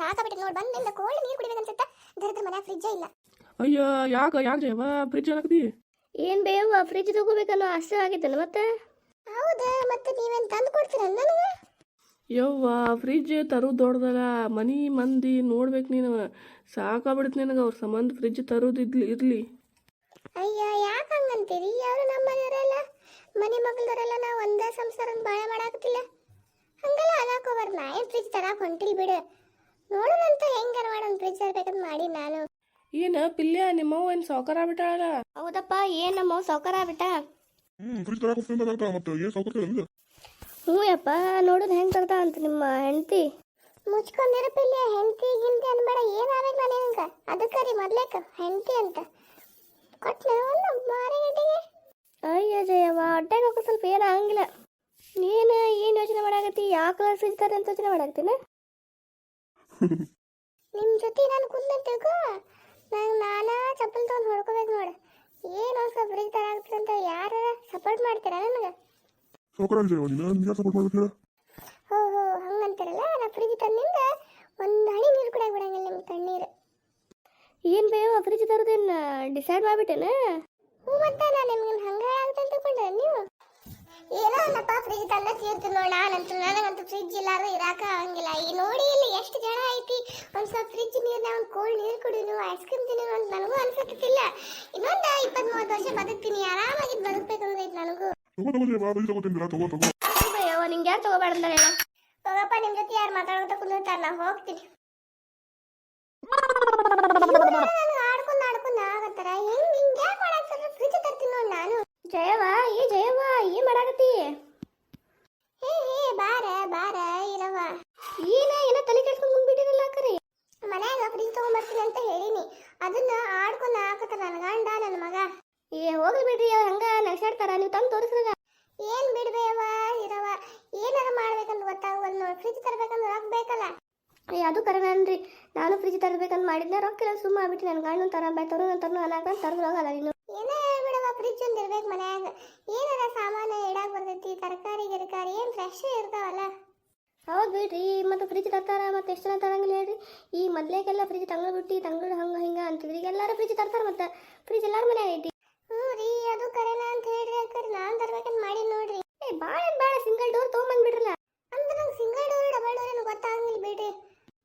ಸಾಕಾಗ್ಬಿಟ್ಟು ನೋಡಿ ಬಂದಿಂದ ಕೋಲ್ಡ್ ನೀರು ಕುಡಿಬೇಕನ್ಸುತ್ತ ದರಿದ್ರ ಮನೆ ಫ್ರಿಜ್ ಇಲ್ಲ. ಅಯ್ಯ ಯಾಕ ಯಾಕೆ ಜಯವ ಫ್ರಿಜ್ ಹಾಕದಿ? ಏನ್ ಬೇವ ಫ್ರಿಜ್ ತಗೋಬೇಕನ್ನೋ ಆಸೆ ಆಗೈತಲ್ಲ ಮತ್ತೆ? ಹೌದಾ ಮತ್ತೆ ನೀವೇನ್ ತಂದು ಕೊಡ್ತೀರ ನನಗೆ? ಯವ್ವ ಫ್ರಿಜ್ ತರೋದು ದೊಡ್ಡದಲ್ಲ ಮನಿ ಮಂದಿ ನೋಡ್ಬೇಕು ನೀನು. ಸಾಕಾಗ್ಬಿಡುತ್ತೆ ನಿನಗೆ ಅವ್ರ ಸಂಬಂಧ ಫ್ರಿಜ್ ತರೋದು ಇದ್ಲಿ ಇರಲಿ. ಅಯ್ಯ ಯಾಕೆ ಹಂಗಂತೀರಿ? ಯಾರು ನಮ್ಮ ಮನೆಯವರೆಲ್ಲ? ಮನೆ ಮಗಳವರೆಲ್ಲ ನಾವು ಒಂದೇ ಸಂಸಾರ ಬಾಳೆ ಮಾಡಾಕತ್ತಿಲ್ಲ ಹಂಗೆಲ್ಲ ಅದಾಕೋಬಾರ್ದು ನಾ ಏನು ಫ್ರಿಜ್ ತರಕ್ಕೆ ಹೊಂಟಿಲ್ ಬಿಡು. ನೋಡೋಣಂತ ಹೆಂಗ್ ಮಾಡೋಣ ಫ್ರಿಜ್ ತರ್ಬೇಕಂತ ಮಾಡಿ ನಾನು. ಏನು ಪಿಲ್ಯ ನಿಮ್ಮವ್ವ ಏನ್ ಸಾವುಕಾರ ಬಿಟ್ಟಾಳ ಹೌದಪ್ಪ ಏನ್ ನಮ್ಮ ಸೌಕರ ಬಿಟ್ಟ ಹ್ಮ್ ಫ್ರಿಜ್ ತರಕ ಹೋಗ್ತೀನಿ ಅಂತ ಮತ್ತೆ ಏನು ಇಲ್ಲ ಹ್ಞೂ ಯಪ್ಪ ನೋಡೋದು ಹೆಂಗ್ ತರ್ತಾ ಅಂತ ನಿಮ್ಮ ಹೆಂಡತಿ. ಮುಚ್ಕೊಂಡಿರಪಿಲ್ಲ ಹೆಂಡತಿ ಗಿಂತಿ ಅನ್ಬೇಡ ಏನಾಗ್ಬೇಕು ನಾನು ನಿನಗೆ ಅದಕ್ಕೆ ರೀ ಮೊದ್ಲೇಕ ಹೆಂಡತಿ ಅಂತ. ಕೊಟ್ಟು ಮಾರಿಗೆ ಅಯ್ಯ ಜಯವ್ವ ಹೊಟ್ಟೆಗೆ ಹೋಗೋ ಸ್ವಲ್ಪ ಏನು ಆಗಂಗಿಲ್ಲ. ನೀನು ಏನು ಯೋಚನೆ ಮಾಡಾಕತ್ತಿ? ಯಾವ ಕಲರ್ ಫ್ರಿಜ್ ತರ ಅಂತ ಯೋಚನೆ ಮಾಡಾಕತ್ತೀನಿ? ನಿಮ್ಮ ಜೊತೆ ನಾನು ಕುಂದ ತಿಳ್ಕೊ? ನಂಗೆ ನಾನಾ ಚಪ್ಪಲ್ ತೊಗೊಂಡು ಹೊಡ್ಕೋಬೇಕು ನೋಡು. ಏನು ಒಂದು ಸ್ವಲ್ಪ ತರ ತರಾಗ್ತದೆ ಅಂತ ಯಾರು ಸಪೋರ್ಟ್ ಮಾಡ್ತೀರಾ ನನಗೆ? ಸೌಕರ್ಯ ನೀನು ನಿನ್ಗೆ ಸಪೋರ್ಟ್ ಮಾಡ್ಬೇಕು ಹೇಳ. ಹೋ ಹೋ ಹಂಗಂತಾರಲ್ಲ ನಾ ಫ್ರಿಜ್ ತಂದಿಂದ ಒಂದು ಹನಿ ನೀರು ಕುಡಿಯಾಗ ಬಿಡಂಗಿಲ್ಲ ನಿಮ್ಗೆ ತಣ್ಣೀರು. ಏನು ಬೇವ ಫ್ರಿಜ್ ತರೋದೇನು ಡಿಸೈಡ್ ಮಾಡಿಬಿಟ್ಟೇನ? ಹ್ಞೂ ಮತ್ತೆ ನಾನು ನಿಮ್ಗೆ ಹಂಗೆ ಆಗ್ತಂತ ತಿಳ್ಕೊಂಡೆ ನೀವು? ಏನೋ ಒಂದಪ್ಪ ಫ್ರಿಜ್ ತಂದ ತೀರ್ತು ನೋಡ. ನಾನಂತೂ ನನಗಂತೂ ಫ್ರಿಜ್ ಇಲ್ಲಾರು ಇರಾಕ ಆಗಂಗಿಲ್ಲ. ಈ ನೋಡಿ ಇಲ್ಲಿ ಎಷ್ಟು ಜನ ಐತಿ? ಒಂದು ಸ್ವಲ್ಪ ಫ್ರಿಜ್ ನೀರ್ನ ಒಂದು ಕೋಲ್ಡ್ ನೀರು ಕುಡಿನು ಐಸ್ ಕ್ರೀಮ್ ತಿನ್ನೋನು ಅಂತ ನನಗೂ ಅನ್ಸತ್ತಿಲ್ಲ ಇನ್ನೊಂದು ಇಪ್ಪತ್ತು ಮೂವತ್ತು ವರ್ಷ ಬದುಕ್ತೀನಿ. ಆರಾಮಾಗಿ ಬದುಕ್ಬೇಕು ಅನ್ನೋದೈತೆ ನನಗೂ. ತಗೋ ತಗೋ ಜಯವ ಫ್ರಿಜ್ ತಗೋತೀನಿ ತಗೋ ತಗೋ. ಬೇವ ನಿಂಗೆ ಯಾರು ತಗೋಬೇಡ ಹೇಳ? ಹೋಗಪ್ಪ ನಿಮ್ಮ ಜೊತೆ ಯಾರು ಮಾತಾಡೋತ ಕುಂದಿರ್ತಾರ? ನಾ ಹೋಗ್ತೀನಿ. ಆಡ್ಕೊಂಡು ಆಡ್ಕೊಂಡು ಆಗತ್ತಾರ ಹೆಂಗ್ ಹಿಂಗೆ ಯಾಕೆ ಮಾಡಾಕ್ತಾರ ಫ್ರಿಜ್ ತರ್ತೀನಿ ನೋಡಿ ನಾನು. ಜಯವ್ವ ಏನು ಮಾಡಾಕತ್ತಿ? ಹೇ ಹೇ ಬಾರ ಬಾರ ಇರವ ಏನ ಏನೋ ತಲೆ ಕೆಡ್ಸ್ಕೊಂಡು ಬಂದ್ಬಿಟ್ಟಿರಲ್ಲ ಕರೆ ಮನ್ಯಾಗ ಫ್ರಿಜ್ ತಗೊಂಬರ್ತೀನಿ ಅಂತ ಹೇಳಿನಿ. ಅದನ್ನ ಆಡ್ಕೊಂಡು ಹಾಕತ್ತ ನನ್ನ ಗಂಡ ನನ್ನ ಮಗ. ಏ ಹೋಗ್ಲಿ ಬಿಡ್ರಿ ಅವ್ರು ಹಂಗ ನಗ್ಸಾಡ್ತಾರ ನೀವು ತಂದು ತೋರಿಸ್ರಗ ಏನ್ ಬಿಡ್ಬೇವ ಇರವ ಏನಾರ ಮಾಡ್ಬೇಕಂತ ಗೊತ್ತಾಗವಲ್ ನೋಡಿ ಫ್ರಿಜ್ ತರ್ಬೇಕಂದ್ರೆ ರೊಕ್ಕ ಬೇಕಲ್ಲ. ಏ ಅದು ಕರೆನನ್ರಿ ನಾನು ಫ್ರಿಜ್ ತರ್ಬೇಕಂತ ಮಾಡಿದ್ನ ರೊಕ್ಕ ಸುಮ್ಮ ಆಗ್ಬಿಟ್ಟು ನನ್ನ ಗಂಡನ ತರ ಬೈ ತರು ನನ್ನ ತರು ಅನ್ನಕ ತರದು ಹೋಗಲ್ಲ ನೀನು ಏನೇ ಹೇಳ್ಬಿಡವ ಫ್ರಿಜ್ ಒಂದ್ ಇರ್ಬೇಕು ಮನ್ಯಾಗ ಏನಾರ ಸಾಮಾನು ಇಡಾಕ್ ಬರ್ತೈತಿ ತರಕಾರಿ ಗಿರಕಾರಿ ಏನ್ ಫ್ರೆಶ್ ಇರ್ತಾವಲ್ಲ. ಹೌದು ಬಿಡ್ರಿ ಮತ್ತು ಫ್ರಿಜ್ ತರ್ತಾರ ಮತ್ತೆ ಎಷ್ಟು ಜನ ತರಂಗಿಲ್ಲ ಹೇಳ್ರಿ. ಈ ಮೊದ್ಲೇಗೆಲ್ಲ ಫ್ರಿಜ್ ತಂಗಳು ಬಿಟ್ಟು ತಂಗಳು ಹಂಗ ಹಿಂಗ ಅಂತಿದ್ರಿ ಈಗ ಎಲ್ಲಾರು ಫ್ರಿಜ್ ತರ್ತಾರ ಮತ್ತೆ. ಫ್ರಿಜ್ ಎಲ್ಲಾರ ಮನೆ ಐತಿ. ಹ್ಞೂ ರೀ ಅದು ಕರೆನ ಅಂತ ಹೇಳ್ರಿ ಅಕ್ಕರಿ. ನಾನ್ ತರ್ಬೇಕಂತ ಮಾಡಿ ನೋಡ್ರಿ. ಏ ಭಾಳ ಭಾಳ ಸಿಂಗಲ್ ಡೋರ್ ತೊಗೊಂಬಂದ್ಬಿಡ್ರಲ್ಲ ಅಂದ್ರೆ ನಂಗೆ ಸಿಂಗಲ್ ಡೋರ್ ಡಬಲ್ ಡೋರ್ ಏನು ಗೊತ್ತಾಗಂಗಿಲ್ಲ ಬಿಡ್ರಿ.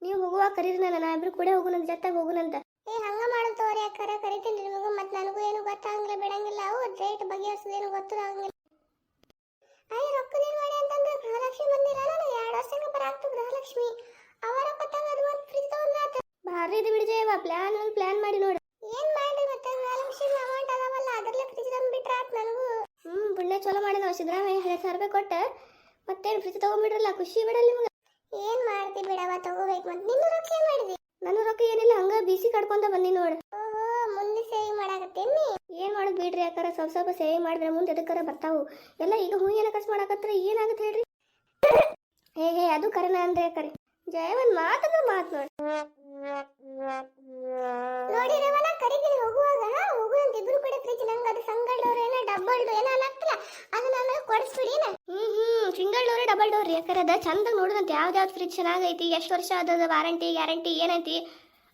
ನೀವು ಹೋಗುವಾಗ ಕರೀರಿ ನಾನು ನಾ ಇಬ್ರು ಕೂಡ ಹೋಗುನಂತ ಜೊತೆಗೆ ಹೋಗುನಂತ. ಏ ಹಂಗ ಮಾಡೋದು ತೋರಿ ಅಕ್ಕರ ಕರಿತೀನಿ ನಿಮಗೂ ಮತ್ತೆ ನನಗೂ ಏನು ಗೊತ್ತಾಗಂಗಿಲ್ಲ ಬಿಡಂಗಿಲ್ಲ. ಅವು ರೇಟ್ ಬಗೆಹರಿಸೋದೇನು ಗೊತ್ತಾಗಂಗಿಲ್ಲ ಅಯ್ಯ ರೊಕ್ಕದೇನು ಮಾಡಿ ಅಂತಂದ್ರೆ ಗೃಹಲಕ್ಷ್ಮಿ ಬಂದಿಲ್ಲ ನಾನು ಎರಡು ವರ್ಷಂಗ ಬರಾಕ್ತು ಗೃಹಲಕ್ಷ್ಮಿ ಅವರ ರೊಕ್ಕ ಅದು ಒಂದು ಫ್ರಿಜ್ ತಗೊಂಡ್ರಾತ ಭಾರಿ ಇದು ಬಿಡಿಜೇವ ಪ್ಲಾನ್ ಪ್ಲಾನ್ ಮಾಡಿ ನೋಡಿ. ಏನ್ ಮಾಡ್ರಿ ಮತ್ತೆ? ಗೃಹಲಕ್ಷ್ಮಿ ಅಮೌಂಟ್ ಅದಾವಲ್ಲ ಅದರಲ್ಲೇ ಫ್ರಿಜ್ ತಂದು ಬಿಟ್ರಾತ್ ನನಗೂ. ಹ್ಞೂ ಪುಣ್ಯ ಚಲೋ ಮಾಡಿದ ಸಿದ್ದರಾಮಯ್ಯ ಹಳೆ ಸಾವಿರ ರೂಪಾಯಿ ಕೊಟ್ಟ. ಮತ್ತೇನು ಫ್ರಿಜ್ ತೊಗೊಂಬಿಡ್ರಲ್ಲ ಖುಷಿ ಬಿಡಲ್ಲ ನಿಮ್ಗೆ. ಏನ್ ಮಾಡ್ತಿ ಬಿಡವ ತಗೋಬೇಕು ಮತ್ತೆ ನಿನ್ನ ರೊಕ್ಕ ಏನ್ ಮಾಡಿದಿ? ನನ್ನ ರೊಕ್ಕ ಏನಿಲ್ಲ ಹಂಗ ಬಿಸಿ ಕಡ್ಕೊಂತ ಬಂದಿ ನೋಡಿ. ಸೇವಿಂಗ್ ಏನು ಮಾಡೋದು ಬಿಡ್ರಿ ಯಾಕಾರ ಸ್ವಲ್ಪ ಸ್ವಲ್ಪ ಸೇವಿಂಗ್ ಮಾಡಿದ್ರೆ ಮುಂದೆ ಎದಕ್ಕಾರ ಬರ್ತಾವು? ಎಲ್ಲ ಈಗ ಹೂ ಏನ ಖರ್ಚು ಮಾಡಕತ್ರ ಏನಾಗುತ್ತೆ ಹೇಳ್ರಿ? ಹೇ ಹೇ, ಅದು ಕರೆನ ಅಂದ್ರೆ ಕರೆ. ಜಯವನ್ ಮಾತಂದ್ರೆ ಮಾತು ನೋಡಿ. ನೋಡಿ ರೇವಣ್ಣ ಕರಿತೀನಿ ಹೋಗುವಾಗ. ಹೋಗುವಂತ ಇಬ್ರು ಕಡೆ ಫ್ರಿಜ್ ನಂಗೆ ಅದು ಸಂಗಲ್ ಡೋರ್ ಏನ ಡಬಲ್ ಡೋರ್ ಏನೋ ಅದನ್ನ ಅದು ನಾನು ಕೊಡಿಸ್ಬಿಡಿನ hmm hmm single door double door ಯಾಕಂದ್ರೆ ಅದ ಚಂದ ನೋಡಿದಂತ. ಯಾವ್ದು ಫ್ರಿಜ್ ಚೆನ್ನಾಗೈತಿ? ಎಷ್ಟು ವರ್ಷ ಅದ ವಾರಂಟಿ ಗ್ಯಾರಂಟಿ ಏನೈತಿ?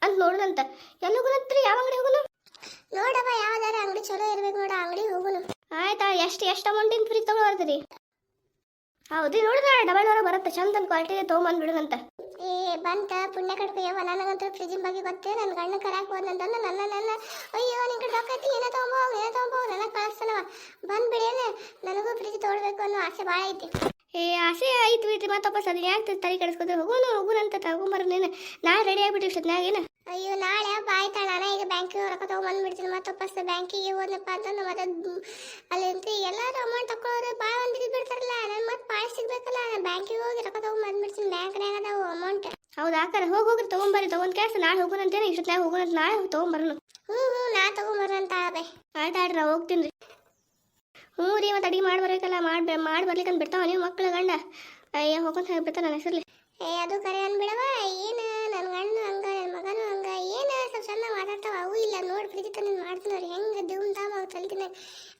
ಅಂತ ನೋಡುದಂತ. ಎಲ್ಲ ಹೋಗುನಂತ್ರಿ ಯಾವ ಅಂಗಡಿ ಹೋಗುನು? ನೋಡವ ಯಾವ್ದಾರ ಅಂಗಡಿ ಚಲೋ ಇರ್ಬೇಕು ನೋಡ ಅಂಗಡಿ ಹೋಗುನು. ಆಯ್ತಾ ಎಷ್ಟು ಎಷ್ಟು ಅಮೌಂಟಿನ ಫ್ರಿಜ್ ತಗೊಳ್ತೀರಿ ಹೌದು ನೋಡಿದ ಡಬಲ್ ಡೋರ್ ಬರುತ್ತೆ ಚಂದ ಕ್ವಾಲಿಟಿ ತಗೊಂಡ್ ಬಿಡುದಂತ ಏ ಬಂತ ಪುಣ್ಯ ಕಡ್ಕೊಯ್ಯವ ನನಗಂತೂ ಫ್ರಿಜ್ಜಿನ ಬಗ್ಗೆ ಗೊತ್ತೇ ನನ್ನ ಗಂಡ ಕರಾಕ್ ಹೋದಂತಂದ ನನ್ನ ನನ್ನ ಅಯ್ಯೋ ನಿನ್ ಕಡೆ ರೊಕ್ಕ ಐತಿ ಏನ ತಗೊಂಬೋ ಏನ ತಗೊಂಬೋ ನನಗೆ ಕಳಿಸ್ತಾನವ. ಬಂದ್ಬಿಡೇನೆ ನನಗೂ ಫ್ರಿಜ್ ತೊಗೊಳ್ಬೇಕು ಅನ್ನೋ ಆಸೆ ಭಾಳ ಐತಿ. ಏ ಆಸೆ ಐತಿ ಬಿಡ್ರಿ ಮತ್ತೆ ಸದ್ಯ ಯಾಕೆ ತಲೆ ಹೋಗೋನು ಹೋಗೋನು ಹೋಗುನಂತ ತಗೊಂಬರ ನೀನು. ನಾ ರೆಡಿ ಆಗ್ಬಿಟ್ಟು ಏನು? ಅಯ್ಯೋ ನಾಳೆ ಆಯ್ತಾ ನಾನು ಈಗ ಬ್ಯಾಂಕಿಗೆ ರೊಕ್ಕ ತೊಗೊಂಬಂದ್ಬಿಡ್ತೀನಿ. ಮತ್ತೆ ವಾಪಸ್ ಬ್ಯಾಂಕಿಗೆ ಹೋದ್ನಪ್ಪ ಅಂತಂದ್ರೆ ಮತ್ತೆ ದ್- ಅಲ್ಲಿ ಅಂತ ಎಲ್ಲರೂ ಅಮೌಂಟ್ ತಕೊಳ್ಳೋರು ಭಾಳ ಒಂದು ಬಿಡ್ತಾರಲ್ಲ ನಾನು ಮತ್ತೆ ಭಾಳ ಸಿಗ್ಬೇಕಲ್ಲ. ನಾನು ಬ್ಯಾಂಕಿಗೆ ಹೋಗಿ ರೊಕ್ಕ ತೊಗೊಂಬಂದ್ಬಿಡ್ತೀನಿ. ಬ್ಯಾಂಕ್ನಾಗ ಅದಾವು ಅಮೌಂಟ್ ಹೌದು ಹಾಕಾರ ಹೋಗಿ ಹೋಗ್ರಿ ತೊಗೊಂಬರ್ರಿ. ತೊಗೊಂಡ್ ಕೇಳಿಸ್. ನಾಳೆ ಹೋಗೋಣಂತೇನೆ ಇಷ್ಟೊತ್ನಾಗ ಹೋಗೋಣಂತ ನಾಳೆ ತೊಗೊಂಬರೋನು ಹ್ಞೂ ಹ್ಞೂ ನಾ ತೊಗೊಂಬರಂತ ಅದೇ ಆಯ್ತು ಆಡ್ರಿ ಹೋಗ್ತೀನಿ ರೀ. ಹ್ಞೂ ರೀ ಮತ್ತೆ ಅಡಿಗೆ ಮಾಡಿ ಬರ್ಬೇಕಲ್ಲ. ಮಾಡಿ ಮಾಡಿ ಅಂತ ಬಿಡ್ತಾವ ನೀವು ಮಕ್ಳು ಗಂಡ. ಅಯ್ಯ ಹೋಗಂತ ಹೇಳ್ಬಿಡ್ತಾರೆ ನನ್ನ ಹೆಸರಲ್ಲಿ ಏ ಅದು ಕರೆ ಅಂದ್ಬಿಡವ ಏನು ನನ್ನ ಗಂಡ ಹಂಗ ಮಗನೂ ಹಂಗ ಏನು ಸ್ವಲ್ಪ ಚೆನ್ನಾಗಿ ಮಾತಾಡ್ತಾವ ಅವು ಇಲ್ಲ ನೋಡಿ ಪ್ರೀತಿ ತಂದು ಮಾಡ್ತೀನಿ ಅವ್ರು ಹೆಂಗೆ ದೇವ್ನ ತಾವ ಅವ್ರು ಕಲಿತೀನಿ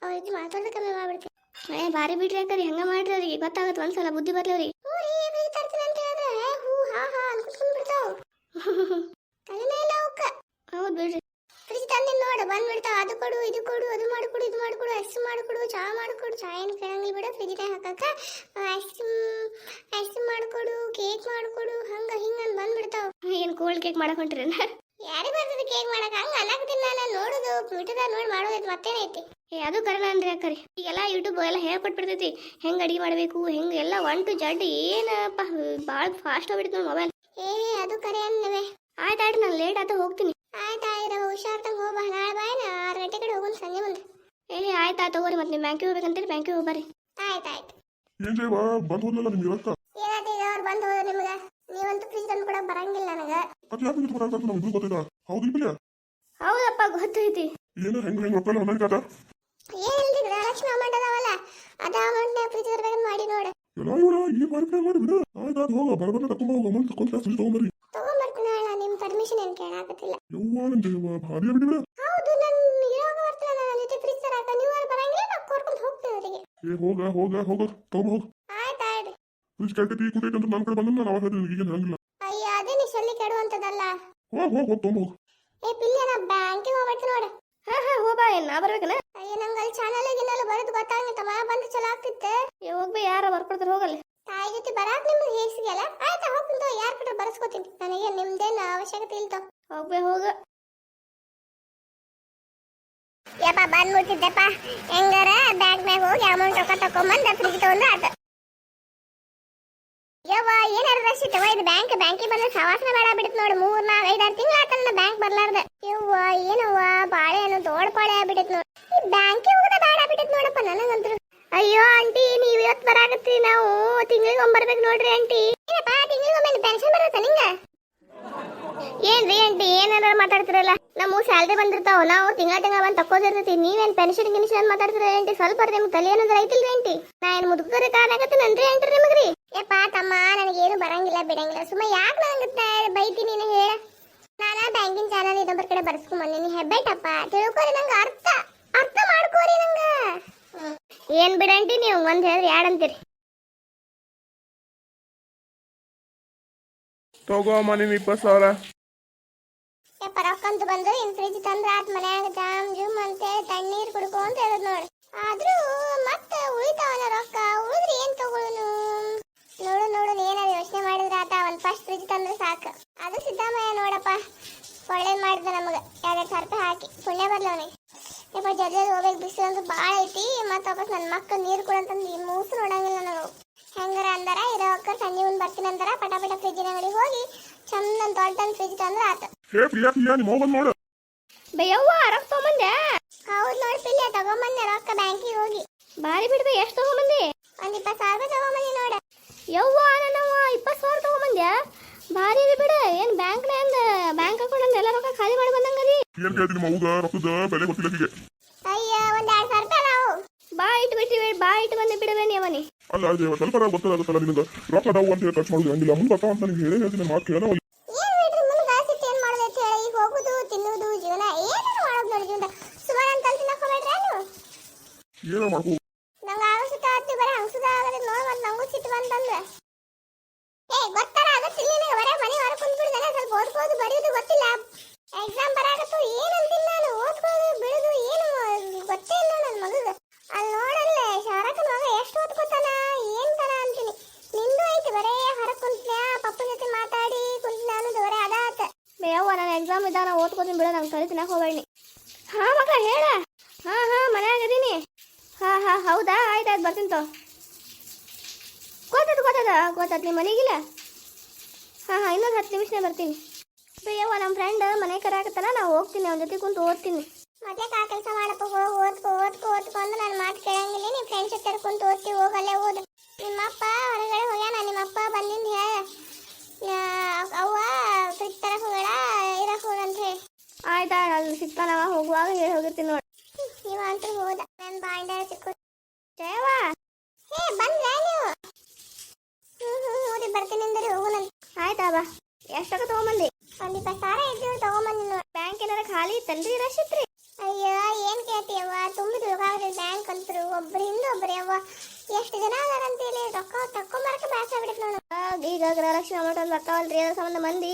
ಅವ್ರ ಇದು ಮಾತಾಡೋದು ಕಮ್ಮಿ ಮಾಡ್ಬಿಡ್ತೀನಿ ಏ ಭಾರಿ ಬಿಡ್ರಿ ಅಂಕಲ್ ಹೆಂಗೆ ಮಾಡ್ರಿ ಅವ್ರಿಗೆ ಗೊತ್ತಾಗತ್ತೆ ಒಂದ್ಸಲ ಬುದ್ಧಿ ಬರ್ಲಿ ಅವ್ರಿಗೆ. ಹ್ಞೂ ರೀ ಅಂತ ಹೇಳಿದ್ರೆ ಹೂ ಹಾ ಹಾ ಅನ್ಕೊಂಡ್ಕೊಂಡು ಬಿಡ್ತಾವ ಕಲಿನೇ ಇಲ್ಲ ಅವಕ್ಕೆ. ಹೌದು ಬಿಡ್ರಿ. ಫ್ರಿಜ್ ತಂದು ನೋಡು ಬಂದ್ಬಿಡ್ತಾವ ಅದು ಕೊಡು ಇದು ಕೊಡು ಅದು ಮಾಡಿಕೊಡು ಇದು ಮಾಡಿಕೊಡು ಅಷ್ಟು ಮಾಡಿಕೊಡು ಚಾ ಮಾಡಿಕೊಡು ಚಹಾ ಏನು ಕೇಳಂಗಿಲ್ಲ ಬಿಡು ಫ್ರಿಜ್ನಾಗ ಹಾಕಕ್ಕೆ. ಕೋಲ್ಡ್ ಕೇಕ್ ಮಾಡಕ್ ಹೊಂಟ್ರೇನ ಯಾರಿಗೆ ಬರ್ತದೆ ಕೇಕ್ ಮಾಡಕ್? ಹಂಗ ಅನ್ನಕತ್ತಿನ ನಾನು ನೋಡುದು ಮಿಠದಾಗ ನೋಡಿ ಮಾಡೋದೈತಿ ಮತ್ತೇನೈತಿ ಏ ಅದು ಕರಣ ಅಂದ್ರೆ ಅಕ್ಕರಿ. ಈಗೆಲ್ಲ ಯೂಟ್ಯೂಬ್ ಎಲ್ಲ ಹೇಳ್ಕೊಟ್ಬಿಡ್ತೈತಿ ಹೆಂಗ್ ಅಡಿಗೆ ಮಾಡಬೇಕು ಹೆಂಗ್ ಎಲ್ಲ ಒನ್ ಟು ಜಡ್ ಏನಪ್ಪ ಭಾಳ ಫಾಸ್ಟ್ ಆಗ್ಬಿಡ್ತು ಮೊಬೈಲ್ ಏ ಅದು ಕರೆ ಅನ್ನವೆ ಆಯ್ತು ಆಯ್ತು ನಾನು ಲೇಟ್ ಆತ ಹೋಗ್ತೀನಿ. ಆಯ್ತು ಆಯ್ತು ಹುಷಾರ್ತಂಗ ಹೋಗ ನಾಳೆ ಬಾಯ್ ಆರು ಗಂಟೆ ಕಡೆ ಹೋಗೋಣ ಸಂಜೆ ಮುಂದೆ. ಏ ಆಯ್ತು ಆಯ್ತು ತಗೋರಿ ಮತ್ತೆ ನೀವು ಬ್ಯಾಂಕಿಗೆ ಹೋಗ್ಬೇಕಂತೇಳಿ ಬ್ಯಾಂಕಿಗೆ ಹೋಗ್ಬರ್ರಿ ಆಯ್ತು ಆಯ್ತು. ಏನ್ ಜಯವ ಬಂದ್ ಹೋದ್ನಲ್ಲ ನಿಮ್ಗೆ ರೊಕ್ಕ ಏನಾಯ್ತು ಅವ್ರು ಬಂದು ಹೋದ ನಿಮ್ಗೆ ನೀವಂತೂ ಫ್ರಿಜ್ ತಂದು ಕೂಡ ಬರಂಗಿಲ್ಲ ನನಗೆ. ಅದು ಯಾಕೆ ನಿಂತು ನಮ್ಗೆ ಇಬ್ರು ಗೊತ್ತಿಲ್ಲ. ಹೌದು ಇಲ್ಪಿಲ್ಲ ಹೌದಪ್ಪ ಗೊತ್ತೈತಿ. ಏನು ಹೆಂಗ್ ಹೆಂಗ್ ರೊಕ್ಕ ಹೊಂದಾಣಿಕೆ ಆತ ಏನಿಲ್ರಿ ಗೃಹಲಕ್ಷ್ಮಿ ಅಮೌಂಟ್ ಅದಾವಲ್ಲ ಅದ ಅಮೌಂಟ್ನ ಫ್ರಿಜ್ ತರ್ಬೇಕಂತ ಮಾಡಿ ನೋಡು. ಎಲ್ಲ ಇವ್ರ ಈ ಮಾರ್ಕೆ ಮಾಡಿ ಬಿಡು ಆಯ್ತು ಹೋಗ ಬರಬರ ತಕೊಂಡ್ ಹೋಗ ಅಮೌಂಟ್ ತಕೊಂಡ್ ಫ್ರಿಜ್ ತಗೊಂಬರಿ ತಗೊಂಬರ್ತೀನಿ ಅಣ್ಣ ನಿಮ್ಮ ಪರ್ಮಿಷನ್ ಏನು ಕೇಳಾಕತ್ತಿಲ್ಲ. ಯವ್ವ ನನ್ ಭಾರಿ ಹೌದು ನಾನು ಇರೋಗ ಬರ್ತಿಲ್ಲ ನನ್ನ ಜೊತೆ ಫ್ರಿಜ್ ತರಾಕ. ನೀವು ಬರಂಗಿಲ್ಲ ನಾ ಕೋರ್ಕೊಂಡು ಹೋಗ್ತೀನಿ ಅವರಿಗೆ. ಏ ಹೋಗ ಹೋಗ ಹೋಗ ತಗೊಂಡ್ ಹೋಗ. ಫ್ರಿಜ್ ಕೆಟ್ಟೈತಿ ಕುಂಟೈತಿ ಅಂತ ನನ್ನ ಕಡೆ ಬಂದ್ರೆ ನಾನು ಅವಾಗ ಹೇಳ್ತೀನಿ ಈಗ ಹೇಳಂಗಿಲ್ಲ. ಅಯ್ಯ ಅದೇ ನೀ ಸೊಲ್ಲಿ ಕೆಡುವಂಥದ್ದಲ್ಲ ಹೋಗ್ ಹೋಗ್ ಹೋಗ್ ತಗೊಂಡ್ ಹೋಗ್. ಏ ಪಿಲ್ಲೆ ನಾ ಬ್ಯಾಂಕಿಗೆ ಹೋಗ್ಬಿಡ್ತೀನಿ ನೋಡು. ಹಾ ಹಾ ಹೋಗ್ಬಾ ಏನ್ ನಾ ಬರ್ಬೇಕನ? ಅಯ್ಯ ನಂಗೆ ಅಲ್ಲಿ ಚಾನಲ್ ಗಿನ್ನಲ್ಲ ಬರೋದು ಗೊತ್ತಾಗಿತ್ತಮ್ಮ ಬಂದು ಚಲೋ ಆಗ್ತಿತ್ತೆ. ಏ ಹೋಗ್ಬಿ ಯಾರ ಬರ್ಕೊಡ್ತಾರ ಹೋಗಲ್ಲ. ತಾಯಿ ಜೊತೆ ಬರಾಕ್ ನಿಮ್ಗೆ ಹೇಸಿಗೆಲ್ಲ ಆಯ್ತಾ ಹೋಗ್ತೀನಿ ಯಾರ ಕಡೆ ಬರ್ಸ್ಕೊತೀನಿ. ನನಗೆ ನಿಮ್ದೇನು ಅವಶ್ಯಕತೆ ಇಲ್ತೋ ಹೋಗ್ಬೇ ಹೋಗ. ಯಪ್ಪ ಬಂದ್ಬಿಡ್ತಿದ್ದೆಪ್ಪ. ಹೆಂಗಾರ ಬ್ಯಾಂಕ್ ಮ್ಯಾಗ ಹೋಗಿ ಅಮೌಂಟ್ ರೊಕ್ಕ ತಕೊಂಬಂದ ಫ್ರಿಜ್ ತಗೊಂಡು ಆತ. ಯವ್ವ ಏನಾರ ರಶ್ ಇತ್ತವ ಇದು ಬ್ಯಾಂಕ್ ಬ್ಯಾಂಕಿಗೆ ಬಂದ್ರೆ ಸವಾಸನ ಬೇಡ ಬಿಡುತ್ತೆ ನೋಡಿ ಮೂರ್ ನಾಲ್ಕು ಐದಾರು ತಿಂಗಳು ಆತಲ್ಲ ಬ್ಯಾಂಕ್ ಬರ್ಲಾರ್ದ ಯವ್ವ ಏನವ್ವ ಬಾಳೆ ಏನು ದೊಡ್ಡ ಪಾಳೆ ಆಗ್ಬಿಟ್ಟೈತೆ ನೋಡಿ ಈ ಬ್ಯಾಂಕಿಗೆ ಹೋಗೋದ ಬೇಡ ಆಗ್ಬಿಟ್ಟೈತೆ ನೋಡಪ್ಪ ನನಗಂತೂ ಅಯ್ಯೋ ಆಂಟಿ ನೀವ್ ಇವತ್ತು ಬರಾಕತ್ತಿ ನಾವು ತಿಂಗಳಿಗೆ ಬರ್ಬೇಕು ನೋಡ್ರಿ ಆಂಟಿ ಏನಪ್ಪ ತಿಂಗಳಿಗೆ ಒಮ್ಮೆ ಪೆನ್ಷನ್ ಬರುತ್ತೆ ನಿಂಗೆ ಏನ್ರಿ ಆಂಟಿ ಏನಾರ ಮಾತಾಡ್ತಿರಲ್ಲ ನಮ್ಮ ಸ್ಯಾಲ್ರಿ ಬಂದಿರ್ತಾವ ನಾವು ತಿಂಗಳ ತಿಂಗಳ ಬಂದ್ ತಕ್ಕೋದಿರ್ತೈತಿ ನೀವೇನ್ ಪೆನ್ಷನ್ ಗಿನ್ಷನ್ ಅಂತ ಮಾತಾಡ್ತಿರ ಆಂಟಿ ಸ್ವಲ್ಪ ನಿಮ್ ತಲೆ ಏನಾದ್ರ ಐತಿಲ್ರಿ ಆಂಟಿ ನಾ ಏನ್ ಮುದುಕರಿ ಕಾಣಕತ್ತೀನನ್ರಿ ಆಂಟಿ ನಿಮಗ್ರಿ ಏಪ್ಪ ತಮ್ಮ ನನಗೇನು ಬರಂಗಿಲ್ಲ ಬಿಡಂಗಿಲ್ಲ. ಸುಮ್ಮ ಯಾಕೆ ನನಗೆ ಬೈತಿ ನೀನು ಹೇಳ? ನಾನ ಬ್ಯಾಂಕಿನ ಚಾನಲ್ ಇನ್ನೊಬ್ಬರ ಕಡೆ ಬರ್ಸ್ಕೊಂಡ್ ಬಂದೀನಿ. ಹೆಬ್ಬೆಟ್ಟಪ್ಪ ತಿಳ್ಕೊರಿ ನಂಗೆ ಅರ್ಥ. ಅರ್ಥ ಮಾಡ್ಕೋರಿ ನಂಗೆ. ಏನ್ ಬಿಡಂಟಿ ನೀವು ಒಂದ್ ಹೇಳಿದ್ರೆ ಯಾಡ್ ಅಂತೀರಿ? ತಗೋ ನೀನು ಇಪ್ಪತ್ತು ಸಾವಿರ. ಯಪ್ಪ ರೊಕ್ಕಂತ ಬಂದು ಇನ್ ಫ್ರಿಜ್ ತಂದ್ರ ಆತ್ ಮನ್ಯಾಗ ಜಾಮ್ ಜೂಮ್ ಅಂತ ತಣ್ಣೀರ್ ಕುಡ್ಕೊಂತ ಹೇಳದ್ ನೋಡಿ. ಆದ್ರೂ ಮತ್ತೆ ಉಳಿತಾವನ ರೊಕ್ಕ? ಉಳಿದ್ರೆ ಏನ್ ತಗೊಳುನು ನೋಡು ನೋಡು ಏನಾರ ಯೋಚನೆ ಮಾಡಿದ್ರ ಆತ ಒಂದ್ ಫಸ್ಟ್ ಫ್ರಿಜ್ ತಂದ್ರೆ ಸಾಕು. ಅದು ಸಿದ್ದಮ್ಮಯ್ಯ ನೋಡಪ್ಪ. ಒಳ್ಳೇದು ಮಾಡಿದ ನಮಗೆ. ಎರಡೆರಡು ಸಾವಿರ ರೂಪಾಯಿ ಹಾಕಿ. ಪುಣ್ಯ ಬರ್ಲಿ ಅವನಿಗೆ. ಯಪ್ಪ ಜಲ್ದಿ ಹೋಗ್ಬೇಕು. ಬಿಸಿಲು ಅಂತ ಭಾಳ ಐತಿ. ಮತ್ತೆ ವಾಪಸ್ ನನ್ನ ಮಕ್ಕ ನೀರು ಕೊಡಂತಂದು ಮೂಸು ನೋಡಂಗಿಲ್ಲ ನಾನು. ಹೆಂಗಾರ ಅಂದಾರ? ಇರೋ ಅಕ್ಕ ಸಂಜೆ ಮುಂದೆ ಬರ್ತೀನಿ ಅಂದಾರ. ಪಟ ಪಟ ಫ್ರಿಜ್ಜಿನ ಅಂಗಡಿ ಹೋಗಿ ಚಂದ ದೊಡ್ಡ ಫ್ರಿಜ್ ತಂದ್ರೆ ಆತ. ಹೇ ಪ್ರಿಯಾ ಪ್ರಿಯಾ ನಿಮ್ಮ ಹೋಗೋದು ನೋಡು ಬೇ ಯವ್ವ ರೊಕ್ಕ ತಗೊಂಬಂದೆ? ಹೌದು ನೋಡಿ ಪಿಲ್ಲೆ ತಗೊಂಬಂದೆ ರೊಕ್ಕ ಬ್ಯಾಂಕಿಗೆ ಹೋಗಿ. ಬಾರಿ ಬಿಡ್ಬೇ ಎಷ್ಟು ತಗೊಂಬಂದಿ? ಒಂದ್ ಇಪ್ಪತ್ತು ಸಾವಿರ ರೂಪಾಯಿ ತಗೊಂಬಂದಿ ನೋಡ. ಯವ್ವ ನನ್ನವ್ವ ತಗೊಂಬಂದ್ಯಾ ಭಾರಿ ಇದೆ ಬಿಡ. ಏನ್ ಬ್ಯಾಂಕ್ನ್ಯಾಗ ಬ್ಯಾಂಕ್ ಅಕೌಂಟ್ ಎಲ್ಲ ರೊಕ್ಕ ಖಾಲಿ ಮಾಡಿ ಬಂದಂಗದಿ ಏನ್ ಕೇಳ್ತೀನಿ ನಿಮ್ಮ ಅವ್ಗ ರೊಕ್ಕದ ಬೆಲೆ ಗೊತ್ತಿಲ್ಲ ಆಕಿಗೆ ಅಯ್ಯ ಒಂದ್ ಎರಡ್ ಸಾವಿರ ರೂಪಾಯಿ ಅದಾವು ಬಾ ಇಟ್ಟು ಬಿಟ್ಟಿವಿ ಬಾ ಇಟ್ಟು ಬಂದು ಬಿಡಬೇನಿ ಅವನಿ. ಅಲ್ಲ ಅದೇ ಸ್ವಲ್ಪ ಗೊತ್ತಾಗುತ್ತಲ್ಲ ನಿನಗೆ? ರೊಕ್ಕ ಅದಾವು ಅಂತ ಹೇಳಿ ಖರ್ಚು ಮಾಡೋದು ಹಂಗಿಲ್ಲ? ಮುಂದೆ ಬರ್ತಾವ ಅಂತ ನಿಂಗೆ ಹೇಳೇ ಹೇಳ್ತೀನಿ ಮಾತು ಕೇಳೋ ಏನ್ ಬಿಡ್ರಿ ಮುಂದೆ ಗಾಸಿಟ್ಟು ಏನ್ ಮಾಡೋದು ಅಂತ ಹೇಳಿ. ಈಗ ಹೋಗುದು ತಿನ್ನುದು ಜೀವನ ಏನಾರು ಮಾಡೋದು ನೋಡಿ ಜೀವನ ಸುಮಾರು ಅಂತ ತಿನ್ನಕ್ ಹೋಗ್ಬೇಡ್ರಿ ನೀವು ಏನೋ? ಮಾಡ್ಕೋ. ನಂಗೆ ಆಗೋ ಸುತ್ತ ಹತ್ತಿ ಬರೀ ಹಂಗಸುದ ಆಗದೆ ನೋಡಿ ಮತ್ತೆ ನಂಗೂ ಸಿಟ್ಟು ಬಂತಂದ್ರೆ. ಓದ್ಕೋದು ಬರೆಯೋದು ಗೊತ್ತಿಲ್ಲ. ಎಕ್ಸಾಮ್ ಬರಾಕತ್ತು ಏನಂತೀನಿ ನಾನು ಓದ್ಕೊಳ್ಳೋದು ಬಿಡೋದು ಏನು ಗೊತ್ತೇ ಇಲ್ಲ ನನ್ನ ಮಗಗ. ಅಲ್ಲಿ ನೋಡಲ್ಲೇ ಶಾರಕನ ಮಗ ಎಷ್ಟು ಓದ್ಕೋತಾನ ಏನ್ ತರ ಅಂತೀನಿ. ನಿಂದು ಐತಿ ಬರೇ ಹೊರಗೆ ಕುಂತ್ನ ಪಪ್ಪನ ಜೊತೆ ಮಾತಾಡಿ ಕುಂತ್ನ ಅನ್ನೋದು ಬರೇ ಅದಾತ ಬೇವ ನಾನು ಎಕ್ಸಾಮ್ ಇದ್ದಾನ ನಾ ಓದ್ಕೋತೀನಿ ಬಿಡ ನಂಗೆ ತಲೆ ತಿನ್ನಕ್ಕೆ ಹೋಗ್ಬೇಡಿ ಹಾ ಮಗ ಹೇಳ. ಹಾ ಹಾ ಮನ್ಯಾಗ ಇದ್ದೀನಿ ಹಾ ಹಾ ಹೌದಾ? ಆಯ್ತು ಆಯ್ತು ಬರ್ತೀನಿ ತೋ. ಗೊತ್ತದ ಗೊತ್ತದ ಗೊತ್ತದ ನಿಮ್ಮ ಮನೆಗಿಲ್ಲ? ಹಾಂ ಹಾಂ ಇನ್ನೊಂದು ಹತ್ತು ನಿಮಿಷನೇ ಬರ್ತೀನಿ. ಬೇ ನಮ್ಮ ಫ್ರೆಂಡ್ ಮನೆ ಕರಾಕತ್ತಾನ ನಾ ಹೋಗ್ತೀನಿ ಅವನ ಜೊತೆ ಕುಂತು ಓದ್ತೀನಿ. ಮತ್ತೆ ಕಾ ಕೆಲಸ ಮಾಡಪ್ಪ ಹೋಗಿ ಓದ್ಕೋ ಓದ್ಕೋ ಓದ್ಕೋ ಅಂದ್ರೆ ನನ್ನ ಮಾತು ಕೇಳಂಗಿಲ್ಲ ನೀ ಫ್ರೆಂಡ್ಸ್ ಜೊತೆ ಕುಂತು ಓದ್ತಿ ಹೋಗಲ್ಲೇ ಓದು ನಿಮ್ಮಪ್ಪ ಹೊರಗಡೆ ಹೋಗ್ಯಾನ ನಿಮ್ಮಪ್ಪ ಬಂದಿಂದ ಹೇಳ ಅವ್ವ ಫ್ರಿಜ್ ತರಕ್ ಹೋಗಬೇಡ ಇರಕ್ ಹೋಗಂತ ಹೇಳಿ ಆಯ್ತಾ ಅಲ್ಲಿ ಸಿಗ್ತಾನವ ಹೋಗುವಾಗ ಹೇಳಿ ಹೋಗಿರ್ತೀನಿ ನೋಡಿ ನೀವ ಅಂತೂ ಹೋದ ನನ್ನ ಬಾಂಡ ಸಿಕ್ಕು ಜಯವ ಹೇ ಬಂದ್ರೆ ನೀವು ಹ್ಮ್ ಹ್ಮ್ ಓದಿ ಬರ್ತೀನಿ ಅಂದ್ರೆ ಹೋಗುನಂತ ಆಯ್ತಾ ಬಾ ಎಷ್ಟಕ್ಕ ತಗೊಂಬಂದಿ ಒಂದ್ ಇಪ್ಪತ್ತು ಸಾವಿರ ಇದ್ದು ತಗೊಂಬಂದಿ ನೋಡಿ ಬ್ಯಾಂಕ್ ಏನಾರ ಖಾಲಿ ಇತ್ತನ್ರಿ ರಶ್ ಇತ್ರಿ ಅಯ್ಯೋ ಏನ್ ಕೇಳ್ತೀಯವ್ವ ತುಂಬಿದ್ರು ಹೋಗಾಗ್ರಿ ಬ್ಯಾಂಕ್ ಅಂತರು ಒಬ್ರು ಹಿಂದೆ ಒಬ್ರು ಯವ್ವ ಎಷ್ಟು ಜನ ಅದಾರ ಅಂತೇಳಿ ರೊಕ್ಕ ತಕೊಂಬರಕ್ಕೆ ಬ್ಯಾಸ ಬಿಡುತ್ತೆ ಈಗ ಗೃಹಲಕ್ಷ್ಮಿ ಅಮೌಂಟ್ ಒಂದು ಬರ್ತಾವಲ್ರಿ ಅದ್ರ ಸಂಬಂಧ ಮಂದಿ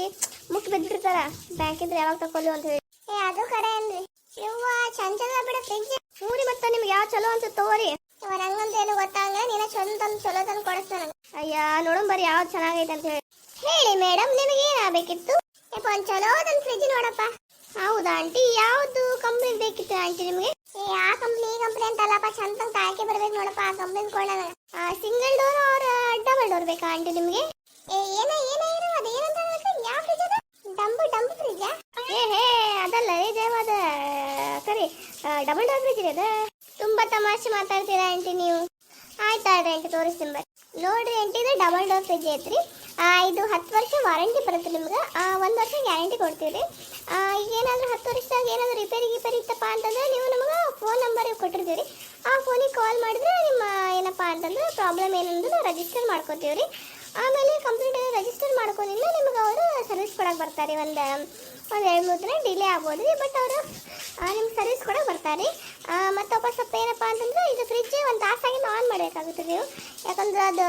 ಮುಟ್ಟಿ ಬಿದ್ದಿರ್ತಾರ. ಬ್ಯಾಂಕ್ ಇದ್ರೆ ಯಾವಾಗ ತಕೊಳ್ಳಿ ಅಂತ ಹೇಳಿ. ಏ ಅದು ಕಡೆ ಅನ್ರಿ ಯವ್ವ ಚಂದ ಚಂದ ಬಿಡ ಫ್ರಿಜ್ ಮೂರಿ ಮತ್ತೆ ನಿಮ್ಗೆ ಯಾವ ಚಲೋ ಅಂತ ತಗೋರಿ. ಇವ ನಂಗಂತ ಏನು ಗೊತ್ತಾಗಲ್ಲ ನೀನ ಚಂದ ತಂದು ಚಲೋ ತಂದು ಕೊಡಿಸ್ತಾನ ಅಯ್ಯ ನೋಡೋಣ ಬರ್ರಿ ಯಾವ್ದು ಚೆನ್ನಾಗೈತೆ ಅಂತ ಹೇಳಿ. ಹೇಳಿ ಮೇಡಮ್ ನಿಮಗೆ ಏನಾಗಬೇಕಿತ್ತು ಯಪ್ಪ ಒಂದು ಚಲೋ ಅದನ್ ಫ್ರಿಜ್ ನೋಡಪ್ಪ. ಹೌದಾ ಆಂಟಿ ಯಾವ್ದು ಕಂಪ್ನಿ ಬೇಕಿತ್ತು ಆಂಟಿ ನಿಮಗೆ? ಏ ಆ ಕಂಪ್ನಿ ಈ ಕಂಪ್ನಿ ಅಂತಲ್ಲಪ್ಪ ಚಂದ ತಾಳ್ಕೆ ಬರ್ಬೇಕು ನೋಡಪ್ಪ ಆ ಕಂಪ್ನಿ ಕೊಡೋಣ. ಸಿಂಗಲ್ ಡೋರ್ ಅವ್ರ ಡಬಲ್ ಡೋರ್ ಬೇಕಾ ಆಂಟಿ ನಿಮಗೆ? ಏನ ಏನ ಏನು ಅದು ಏನಂತ ಯಾವ ಫ್ರಿಜ್ ಅದು? ಡಂಬು ಡಂಬು ಫ್ರಿಜ್ ಏ ಹೇ ಅದಲ್ಲ ರೀ ಅದ ಸರಿ ಡಬಲ್ ಡೋರ್ ಫ್ರಿಜ್ ಇದೆ ತುಂಬಾ ತಮಾಷೆ ಮಾತಾಡ್ತೀರಾ ಆಂಟಿ ನೀವು? ಆಯ್ತಾಳ್ರಿ ಆಂಟಿ ತೋರಿಸ್ತೀನಿ ಬರ್ರಿ ನೋಡ್ರಿ ಆಂಟಿ ಇದು ಡಬಲ್ ಡೋರ್ ಫ್ರಿಜ್ ಐತ್ರಿ. ಇದು ಹತ್ತು ವರ್ಷ ವಾರಂಟಿ ಬರುತ್ತೆ ನಿಮ್ಗೆ. ಒಂದು ವರ್ಷ ಗ್ಯಾರಂಟಿ ಕೊಡ್ತೀವಿ ಈಗ ಏನಾದರೂ ಹತ್ತು ವರ್ಷದಾಗ ಏನಾದರೂ ರಿಪೇರಿ ಗಿಪೇರಿ ಇತ್ತಪ್ಪ ಅಂತಂದ್ರೆ ನೀವು ನಮಗೆ ಫೋನ್ ನಂಬರ್ ಕೊಟ್ಟಿರ್ತೀವಿ ಆ ಫೋನಿಗೆ ಕಾಲ್ ಮಾಡಿದ್ರೆ ನಿಮ್ಮ ಏನಪ್ಪ ಅಂತಂದ್ರೆ ಪ್ರಾಬ್ಲಮ್ ಏನಂದ್ರೆ ರಿಜಿಸ್ಟರ್ ಮಾಡ್ಕೋತೀವಿ ರೀ ಆಮೇಲೆ ಕಂಪ್ಲೀಟ್ ರಿಜಿಸ್ಟರ್ ಮಾಡ್ಕೊಂಡಿಲ್ಲ ನಿಮ್ಗೆ ಅವರು ಸರ್ವಿಸ್ ಕೊಡಕ್ಕೆ ಬರ್ತಾರೆ. ಒಂದು ಒಂದು ಎರಡು, ಮೂರು ದಿನ ಡಿಲೇ ಆಗ್ಬೋದು. ರೀ ಬಟ್ ಅವರು ನಿಮ್ಗೆ ಸರ್ವಿಸ್ ಕೊಡಕ್ಕೆ ಬರ್ತಾರೆ. ಮತ್ತು ವಾಪಸ್ ಸ್ವಲ್ಪ ಏನಪ್ಪ ಅಂತಂದ್ರೆ, ಇದು ಫ್ರಿಜ್ ಒಂದು ತಾಸಾಗಿ ಆನ್ ಮಾಡಬೇಕಾಗುತ್ತೆ ನೀವು. ಯಾಕಂದ್ರೆ ಅದು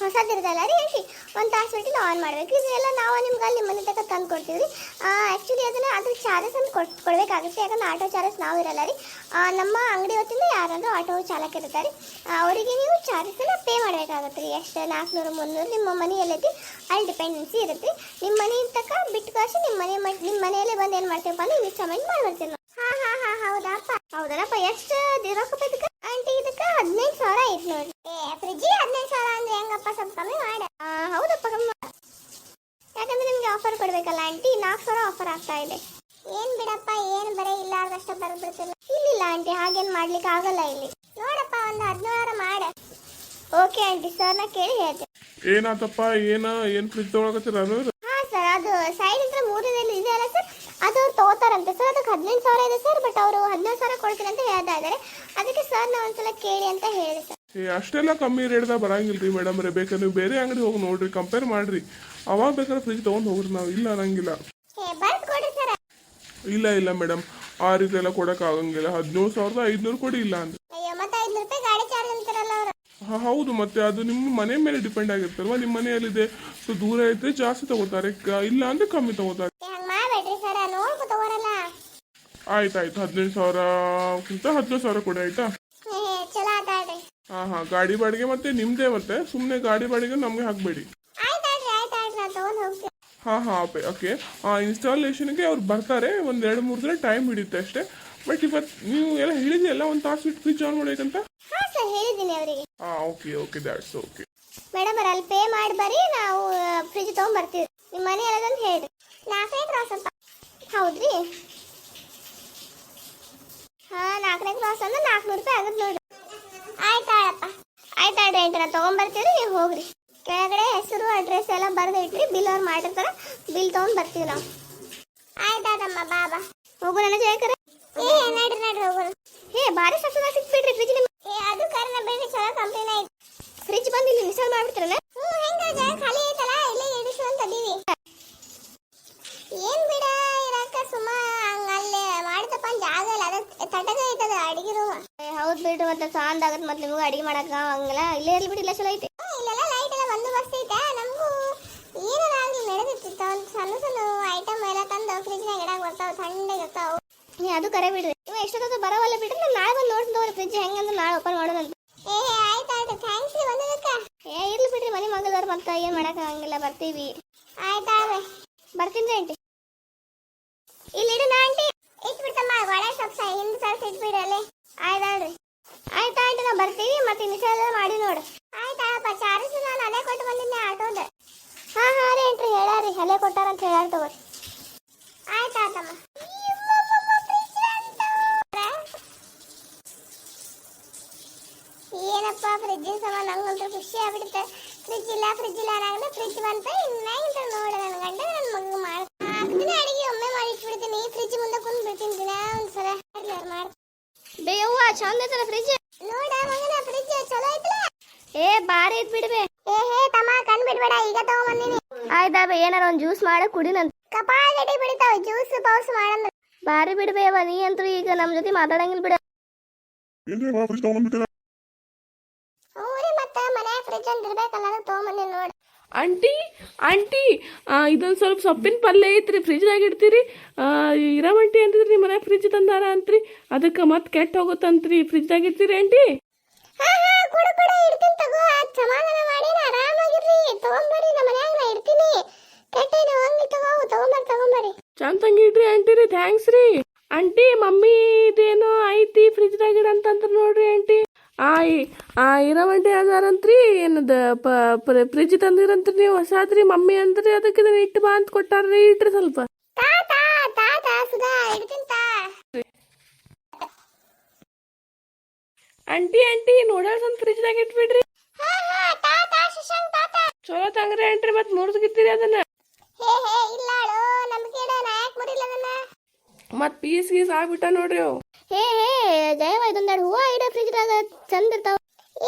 ಹೊಸದಿರ್ತಲ್ಲ ರೀ ಹೇಳಿ, ಒಂದು ತಾಸು ಬಿಟ್ಟು ಆನ್ ಮಾಡಬೇಕು. ಇದೆಲ್ಲ ನಾವು ನಿಮ್ಗೆ ಅಲ್ಲಿ ಮನೆ ತನಕ ತಂದು ಕೊಡ್ತೀವಿ ರೀ. ಆ್ಯಕ್ಚುಲಿ ಅದನ್ನು ಅದ್ರ ಚಾರ್ಜಸ್ ಅಂತ ಕೊಟ್ಟು ಕೊಡಬೇಕಾಗುತ್ತೆ. ಯಾಕಂದ್ರೆ ಆಟೋ ಚಾರ್ಜಸ್ ನಾವು ಇರಲ್ಲ ರೀ. ನಮ್ಮ ಅಂಗಡಿ ಹೊತ್ತಿಂದ ಯಾರಾದರೂ ಆಟೋ ಚಾಲಕ ಇರ್ತಾರೆ ಅವರಿಗೆ ನೀವು ಚಾರ್ಜಸ್ನ ಪೇ ಮಾಡಬೇಕಾಗುತ್ತೆ ರೀ. ಎಷ್ಟು, ನಾಲ್ಕುನೂರು, ಮುನ್ನೂರು ನಿಮ್ಮ ಮನೆಯಲ್ಲೈತಿ ಅಲ್ಲಿ ಡಿಪೆಂಡೆನ್ಸಿ ಇರುತ್ತೆ. ನಿಮ್ಮ ಮನೆ ತಕ್ಕ ಬಿಟ್ಟು ಕಾಸು ನಿಮ್ಮ ಮನೆ ನಿಮ್ಮ ಮನೆಯಲ್ಲೇ ಬಂದು ಏನು ಮಾಡ್ತೀವಪ್ಪ ಅಂದ್ರೆ ಮಾಡ್ಬಿಡ್ತೀವಿ ನಾವು. ಹಾಂ ಹಾಂ. ಹೌದಪ್ಪ. ಹೌದನಪ್ಪ ಎಷ್ಟು ರೊಕ್ಕ ಇದಕ್ಕ? ಆಂಟಿ, ಇದಕ್ಕೆ ಹದಿನೈದು ಸಾವಿರ ಐತ್ ನೋಡಿ. ಏ ಫ್ರಿಜ್ ಹದಿನೈದು ಸಾವಿರ ಅಂದ್ರೆ ಹೆಂಗಪ್ಪ? ಸ್ವಲ್ಪ ಕಮ್ಮಿ ಮಾಡ. ಹೌದಪ್ಪ, ಕಮ್ಮಿ. ಯಾಕಂದ್ರೆ ನಿಮ್ಗೆ ಆಫರ್ ಕೊಡ್ಬೇಕಲ್ಲ ಆಂಟಿ, ನಾಲ್ಕು ಸಾವಿರ ಆಫರ್ ಆಗ್ತಾ ಇದೆ. ಏನ್ ಬಿಡಪ್ಪ, ಏನ್ ಬರೇ ಇಲ್ಲಾರ್ದಷ್ಟ ಬರ್ಬಿಡ್ತಿಲ್ಲ ಇಲ್ಲಿಲ್ಲ ಆಂಟಿ, ಹಾಗೇನ್ ಮಾಡ್ಲಿಕ್ಕೆ ಆಗಲ್ಲ ಇಲ್ಲಿ. ನೋಡಪ್ಪ, ಒಂದು ಹದಿನಾರ ಮಾಡ. ಓಕೆ ಆಂಟಿ ಸರ್ನ ಕೇಳಿ ಹೇಳ್ತೀನಿ. ಏನಾತಪ್ಪ, ಏನ, ಏನ್ ಫ್ರಿಜ್ ತಗೊಳಕತ್ತೀರ ಹಾ ಸರ್ ಅದು ಸೈಡ್ ಹತ್ರ ಮೂರನೇದಲ್ಲಿ ಇದೆ ಅಲ್ಲ ಸರ್ ಅದು ಅವ್ರು ತಗೋತಾರಂತೆ ಸರ್ ಅದಕ್ಕೆ ಹದಿನೈದು ಸಾವಿರ ಇದೆ ಸರ್ ಬಟ್ ಅವರು ಹದಿನೈದು ಸಾವಿರ ಕೊಡ್ತೀನಿ ಅಂತ ಹೇಳ್ತಾ ಇದ್ದಾರೆ. ಅದಕ್ಕೆ ಸರ್ ನಾವು ಒಂದ್ಸಲ ಕೇಳಿ ಅಂತ ಹೇಳಿ ಸರ್. ಏ ಅಷ್ಟೆಲ್ಲ ಕಮ್ಮಿ ರೇಟ್ದಾಗ ರೀ ಮೇಡಮ್ ರೇ ಬೇಕಾದ್ರೆ ನೀವು ಬೇರೆ ಅಂಗಡಿ ಹೋಗಿ ನೋಡ್ರಿ ಕಂಪೇರ್ ಮಾಡ್ರಿ. ಅವಾಗ ಬೇಕಾದ್ರೆ ಫ್ರಿಜ್ ತೊಗೊಂಡು ಹೋಗ್ರಿ ನಾವು. ಇಲ್ಲ ಅನ್ನಂಗಿಲ್ಲ. ಇಲ್ಲ ಇಲ್ಲ ಮೇಡಮ್ ಆ ರೀತಿ ಎಲ್ಲ ಕೊಡಕ್ ಆಗಂಗಿಲ್ಲ. ಹದಿನೇಳು ಸಾವಿರದ ಐದ್ನೂರು ಕೊಡಿ ಇಲ್ಲ ಅಂದ್ರೆ. ಹಾ, ಹೌದು ಮತ್ತೆ ಅದು ನಿಮ್ಮ ಮನೆ ಮೇಲೆ ಡಿಪೆಂಡ್ ಆಗಿರ್ತಲ್ವಾ? ನಿಮ್ಮ ಮನೆಯಲ್ಲಿದೆ. ಸೊ ದೂರ ಇದ್ರೆ ಜಾಸ್ತಿ ತಗೋತಾರೆ. ಇಲ್ಲ ಅಂದ್ರೆ ಕಮ್ಮಿ ತಗೋತಾರೆ ಹಂಗೆ ಮಾಡಬೇಡ್ರಿ ಸರ್ ನೋಡ್ಕೊ ತಗೋರಲ್ಲ ಆಯ್ತು ಆಯ್ತು ಹದಿನೈದು ಸಾವಿರಕ್ಕಿಂತ ಹದಿನೈದು ಸಾವಿರ ಕೊಡಿ ಆಯ್ತಾ? ಚಲೋ ಆತಾಡ್ರಿ ಹಾ ಹಾ ಗಾಡಿ ಬಾಡಿಗೆ ಮತ್ತೆ ನಿಮ್ದೇ ಮತ್ತೆ ಸುಮ್ಮನೆ ಗಾಡಿ ಬಾಡಿಗೆ ನಮಗೆ ಹಾಕ್ಬೇಡಿ. ಆಯ್ತಾಡ್ರಿ ಆಯ್ತಾಡ್ರಿ ನಾನು ತೊಗೊಂಡು ಹೋಗ್ತೀನಿ. ಹಾ ಹಾ ಓಕೆ ಆ ಇನ್ಸ್ಟಾಲೇಷನ್ಗೆ ಅವ್ರು ಬರ್ತಾರೆ ಒಂದು ಎರಡು ಮೂರು ದಿನ ಟೈಮ್ ಹಿಡಿಯುತ್ತೆ ಅಷ್ಟೇ. ಬಟ್ ಇವತ್ತು ನೀವು ಎಲ್ಲ ಹೇಳಿದೆಯಲ್ಲ ಒಂದು ತಾಸು ಬಿಟ್ಟು ಫ್ರಿಜ್ ಆನ್ ಮಾಡ್ಬೇಕಂತ? ಹಾಂ ಸರ್ ಹೇಳಿದ್ದೀನಿ ಅವರಿಗೆ. ಹಾ okay okay that's okay madam ಅಲ್ಲಿ ಪೇ ಮಾಡಿ ಬರ್ರಿ ನಾವು ಫ್ರಿಜ್ ತೊಗೊಂಬರ್ತೀವಿ ನಿಮ್ಮ ಮನೆ ಎಲ್ಲದಂತ ಹೇಳ್ರಿ. ನಾಲ್ಕೈದು ರಾಸಪ್ಪ ಹೌದ್ರಿ ಹಾಂ ಕ್ರಾಸ್ ಅಂದ್ರೆ ನಾಲ್ಕುನೂರು ರೂಪಾಯಿ ಆಗುತ್ತೆ ನೋಡ್ರಿ ಆಯ್ತಾಳಪ್ಪ ಆಯ್ತಾಳ್ರಿ ಆಂಟಿ ನಾನು ತೊಗೊಂಬರ್ತೀವಿ ನೀವು ಹೋಗ್ರಿ. ಕೆಳಗಡೆ ಹೆಸರು ಅಡ್ರೆಸ್ ಎಲ್ಲ ಬರೆದು ಇಟ್ರಿ ಬಿಲ್ ಅವ್ರು ಮಾಡಿರ್ತಾರೆ ಬಿಲ್ ತೊಗೊಂಡು ಬರ್ತೀವಿ ನಾವು. ಆಯ್ತಾದಮ್ಮ ಬಾಬಾ ಹೋಗು ನನ್ನ ಜಯಕರ. ಏ ನಡ್ರಿ ನಡ್ರಿ ಹೋಗೋಣ ಏ ಭಾರಿ ಸಸ್ತ ಸಿಕ್ಬಿಡ್ರಿ ಫ್ರಿಜ್ ನಿಮ್ಗೆ. ಏ ಅದು ಕಾರಣ ಬೇರೆ ಚಲೋ ಕಂಪ್ಲೇನ್ ಆಯ್ತು. ಫ್ರಿಜ್ ಬಂದು ಇಲ್ಲಿ ಇನ್ಸ್ಟಾಲ್ ಮಾಡ್ಬಿಡ್ತಾರಲ್ಲ? ಹ್ಞೂ ಹೆಂಗ ಜಾಗ ಖಾಲಿ ಐತಲ್ಲ ಇಲ್ಲೇ ಇಡಿಸು ಅಂತ ಅದೀವಿ. ಏನ್ ಬಿಡ ಇರಾಕ ಸುಮ್ಮ ಹಂಗ ಅಲ್ಲೇ ಜಾಗ ಇಲ್ಲ. ಅದ ತಟಕ ಐತದ ಅಡಿಗೆ ರೂಮ್ ಹೌದು ಬಿಡ್ರಿ ಮತ್ತೆ ಸಾಂದ್ ಆಗತ್ ಮತ್ತೆ ನಿಮಗೂ ಅಡಿಗೆ ಮಾಡಕ್ ಹಂಗಲ್ಲ ಇಲ್ಲೇ ಇರ್ಲಿ ಬಿಡಿ ಇಲ್ಲ ಚಲೋ ಐತಿ. ಇಲ್ಲೆಲ್ಲ ಲೈಟ್ ಎಲ್ಲ ಬಂದೋಬಸ್ತ್ ಐತೆ. ನಮಗೂ ಏನಾರ ಆಗ್ಲಿ ನಡೆದಿತ್ತು ಒಂದು ಸಣ್ಣ ಸಣ್ಣ ಐಟಮ್ ಎಲ್ಲ ತಂದು ಫ್ರಿಜ್ನಾಗ ಇಡಾಕ ಬರ್ತಾವ ತಣ್ಣಗೆ ಇರ್ತಾವ. ನೀ ಅದು ಕರೆ ಬಿಡ್ರಿ. ಇವ ಎಷ್ಟೊತ್ತ ಬರವಲ್ಲ ಬಿಡ್ರಿ ನಾನು ನಾಳೆ ಬಂದು ನೋಡ್ತೀನಿ ತಗೋರಿ. ಫ್ರಿಜ್ ಹೆಂಗಂದ್ರೆ ನಾಳೆ ಓಪನ್ ಮಾಡೋಣ ಏ ಆಯ್ತಾಯ್ತು ಥ್ಯಾಂಕ್ಸ್ ರೀ ಬಂದದಕ್ಕ. ಏ ಇರ್ಲಿ ಬಿಡ್ರಿ ಮನೆ ಮಗದವ್ರು ಮತ್ತೆ ಏನು ಮಾಡಕ್ ಹಂಗಿಲ್ಲ ಬರ್ತೀವಿ ಆಯ್ತಾವೆ ಬರ್ತೀನಿ ಆಂಟಿ ಇಲ್ಲಿ ಇಡು ಆಂಟಿ ಇಟ್ಬಿಡ್ತಮ್ಮ ಒಳಗೆ ಸ್ವಲ್ಪ ಹಿಂದೆ ಸ್ವಲ್ಪ ಇಟ್ಬಿಡಲೆ ಆಯ್ತಾಳ್ರಿ ಆಯ್ತಾ ಆಂಟಿ ನಾವು ಬರ್ತೀವಿ ಮತ್ತೆ ಇನ್ಸ್ಟಾಲ್ ಮಾಡಿ ನೋಡು ಆಯ್ತಾಳಪ್ಪ ಚಾರ್ಜ್ ನಾನು ಅಲ್ಲೇ ಕೊಟ್ಟು ಬಂದಿದ್ದೆ ಆಟೋದ ಹಾ ಹಾ ರೀ ಆಂಟ್ರಿ ಹೇಳಾರಿ ಅಲ್ಲೇ ಕೊಟ್ಟಾರ ಅಂತ ಹೇಳಾರ ತಗೋರಿ ಆಯ್ತಾತಮ್ಮ ಏನಪ್ಪ ಫ್ರಿಜ್ ಸಮ ನಂಗಂತೂ ಖುಷಿ ಆಗ್ಬಿಡುತ್ತೆ. ಫ್ರಿಜ್ ಇಲ್ಲ ಫ್ರಿಜ್ ಇಲ್ಲ ಅನ್ನಂದ್ರೆ ಫ್ರಿಜ್ ಬಂತ ಇನ್ನ ಇಂತ ನೋಡ ನನ್ನ ಗಂಡ ನನ್ನ ಮಗ ಮಾಡ್ತೀನಿ ಅಡಿಗೆ ಒಮ್ಮೆ ಮಾಡಿ ಇಟ್ಬಿಡ್ತೀನಿ ಫ್ರಿಜ್ ಮುಂದೆ ಕುಂದು ಬಿಡ್ತೀನಿ ದಿನ ಒಂದ್ಸಲ. ಮಾಡ್ತೀನಿ ಬೇವ್ವ ಚಂದ ಐತಲ್ಲ ಫ್ರಿಜ್ ನೋಡ ಮಗನ ಫ್ರಿಜ್ ಚಲೋ ಐತಲ್ಲ? ಏ ಬಾರಿ ಐತ್ ಬಿಡ್ಬೇ ಏ ಹೇ ತಮ್ಮ ಕಣ್ ಬಿಡ್ಬೇಡ ಈಗ ತಗೊಂಬಂದಿನಿ ಆಯ್ತಾ ಬೇ ಏನಾರ ಒಂದ್ ಜ್ಯೂಸ್ ಮಾಡ ಕುಡಿನಂತ ಕಪಾಳ ಗಡಿ ಬಿಡ್ತಾವ ಜ್ಯೂಸ್ ಪೌಸ್ ಮಾಡಂದ್ರೆ ಬಾರಿ ಬಿಡ್ಬೇವ ನೀ ಅಂತೂ ಈಗ ನಮ್ ಜೊತೆ ಮಾತಾಡಂಗಿಲ್ಲ ಬಿಡ. ಏನ್ರಿ ಫ್ರಿಜ್ ತಗೊಂಡ್ಬಿಟ್ಟಿರ ಅಂತ ಇರ್ಬೇಕಲ್ಲ ಅದು ತಗೊಂಬಂದಿನಿ ನೋಡು. ಆಂಟಿ ಆಂಟಿ ಇದೊಂದು ಸ್ವಲ್ಪ ಸೊಪ್ಪಿನ ಪಲ್ಯ ಐತ್ರಿ ಫ್ರಿಜ್ದಾಗ ಇಡ್ತೀರಿ. ಇರವಂಟಿ ಅಂತಿದ್ರಿ ನಿಮ್ಮ ಮನೆ ಫ್ರಿಜ್ ತಂದಾರ ಅಂತ್ರಿ. ಅದಕ್ಕೆ ಮತ್ತೆ ಕೆಟ್ಟ ಹೋಗುತ್ತಂತ್ರಿ. ಫ್ರಿಜ್ದಾಗ ಇಡ್ತೀರಿ ಆಂಟಿ? ಚಂದ ತಂಗಿ ಇಡ್ರಿ ಆಂಟಿ ರೀ ಥ್ಯಾಂಕ್ಸ್ ರೀ. ಆಂಟಿ ಮಮ್ಮಿ ಇದೇನೋ ಐತಿ ಫ್ರಿಜ್ದಾಗ ಇಡ ಅಂತಂದ್ರ ನೋಡ್ರಿ ಆಂಟಿ. ಇರವಂಟಿ ಅದಾರಂತ್ರಿ ಏನದ ಫ್ರಿಜ್ ತಂದಿರಂತ್ರಿ ನೀವು ಹೊಸಾದ್ರಿ ಮಮ್ಮಿ ಅಂದ್ರಿ ಅದಕ್ಕೆ ಇದನ್ನ ಇಟ್ಟು ಬಾ ಅಂತ ಕೊಟ್ಟಾರ್ರಿ ಇಟ್ರಿ ಸ್ವಲ್ಪ. ಆಂಟಿ ಆಂಟಿ ನೂಡಲ್ಸ್ ಅಂತ ಫ್ರಿಜ್ದಾಗ ಇಟ್ಬಿಡ್ರಿ. ಚಲೋ ತಂಗ್ರಿ ಆಂಟ್ರಿ ಮತ್ತೆ ಮುರಿದ್ಗಿತ್ತೀರಿ ಅದನ್ನ. ಮತ್ ಪೀಸ್ ಗೀಸ್ ಆಗ್ಬಿಟ್ಟ ನೋಡ್ರಿ ಅವು. ಹೇ ಹೇ ಜಯವ ಇದೊಂದೆರಡು ಹೂವ ಇಡ, ಫ್ರಿಜ್ದಾಗ ಚಂದ ಇರ್ತಾವ.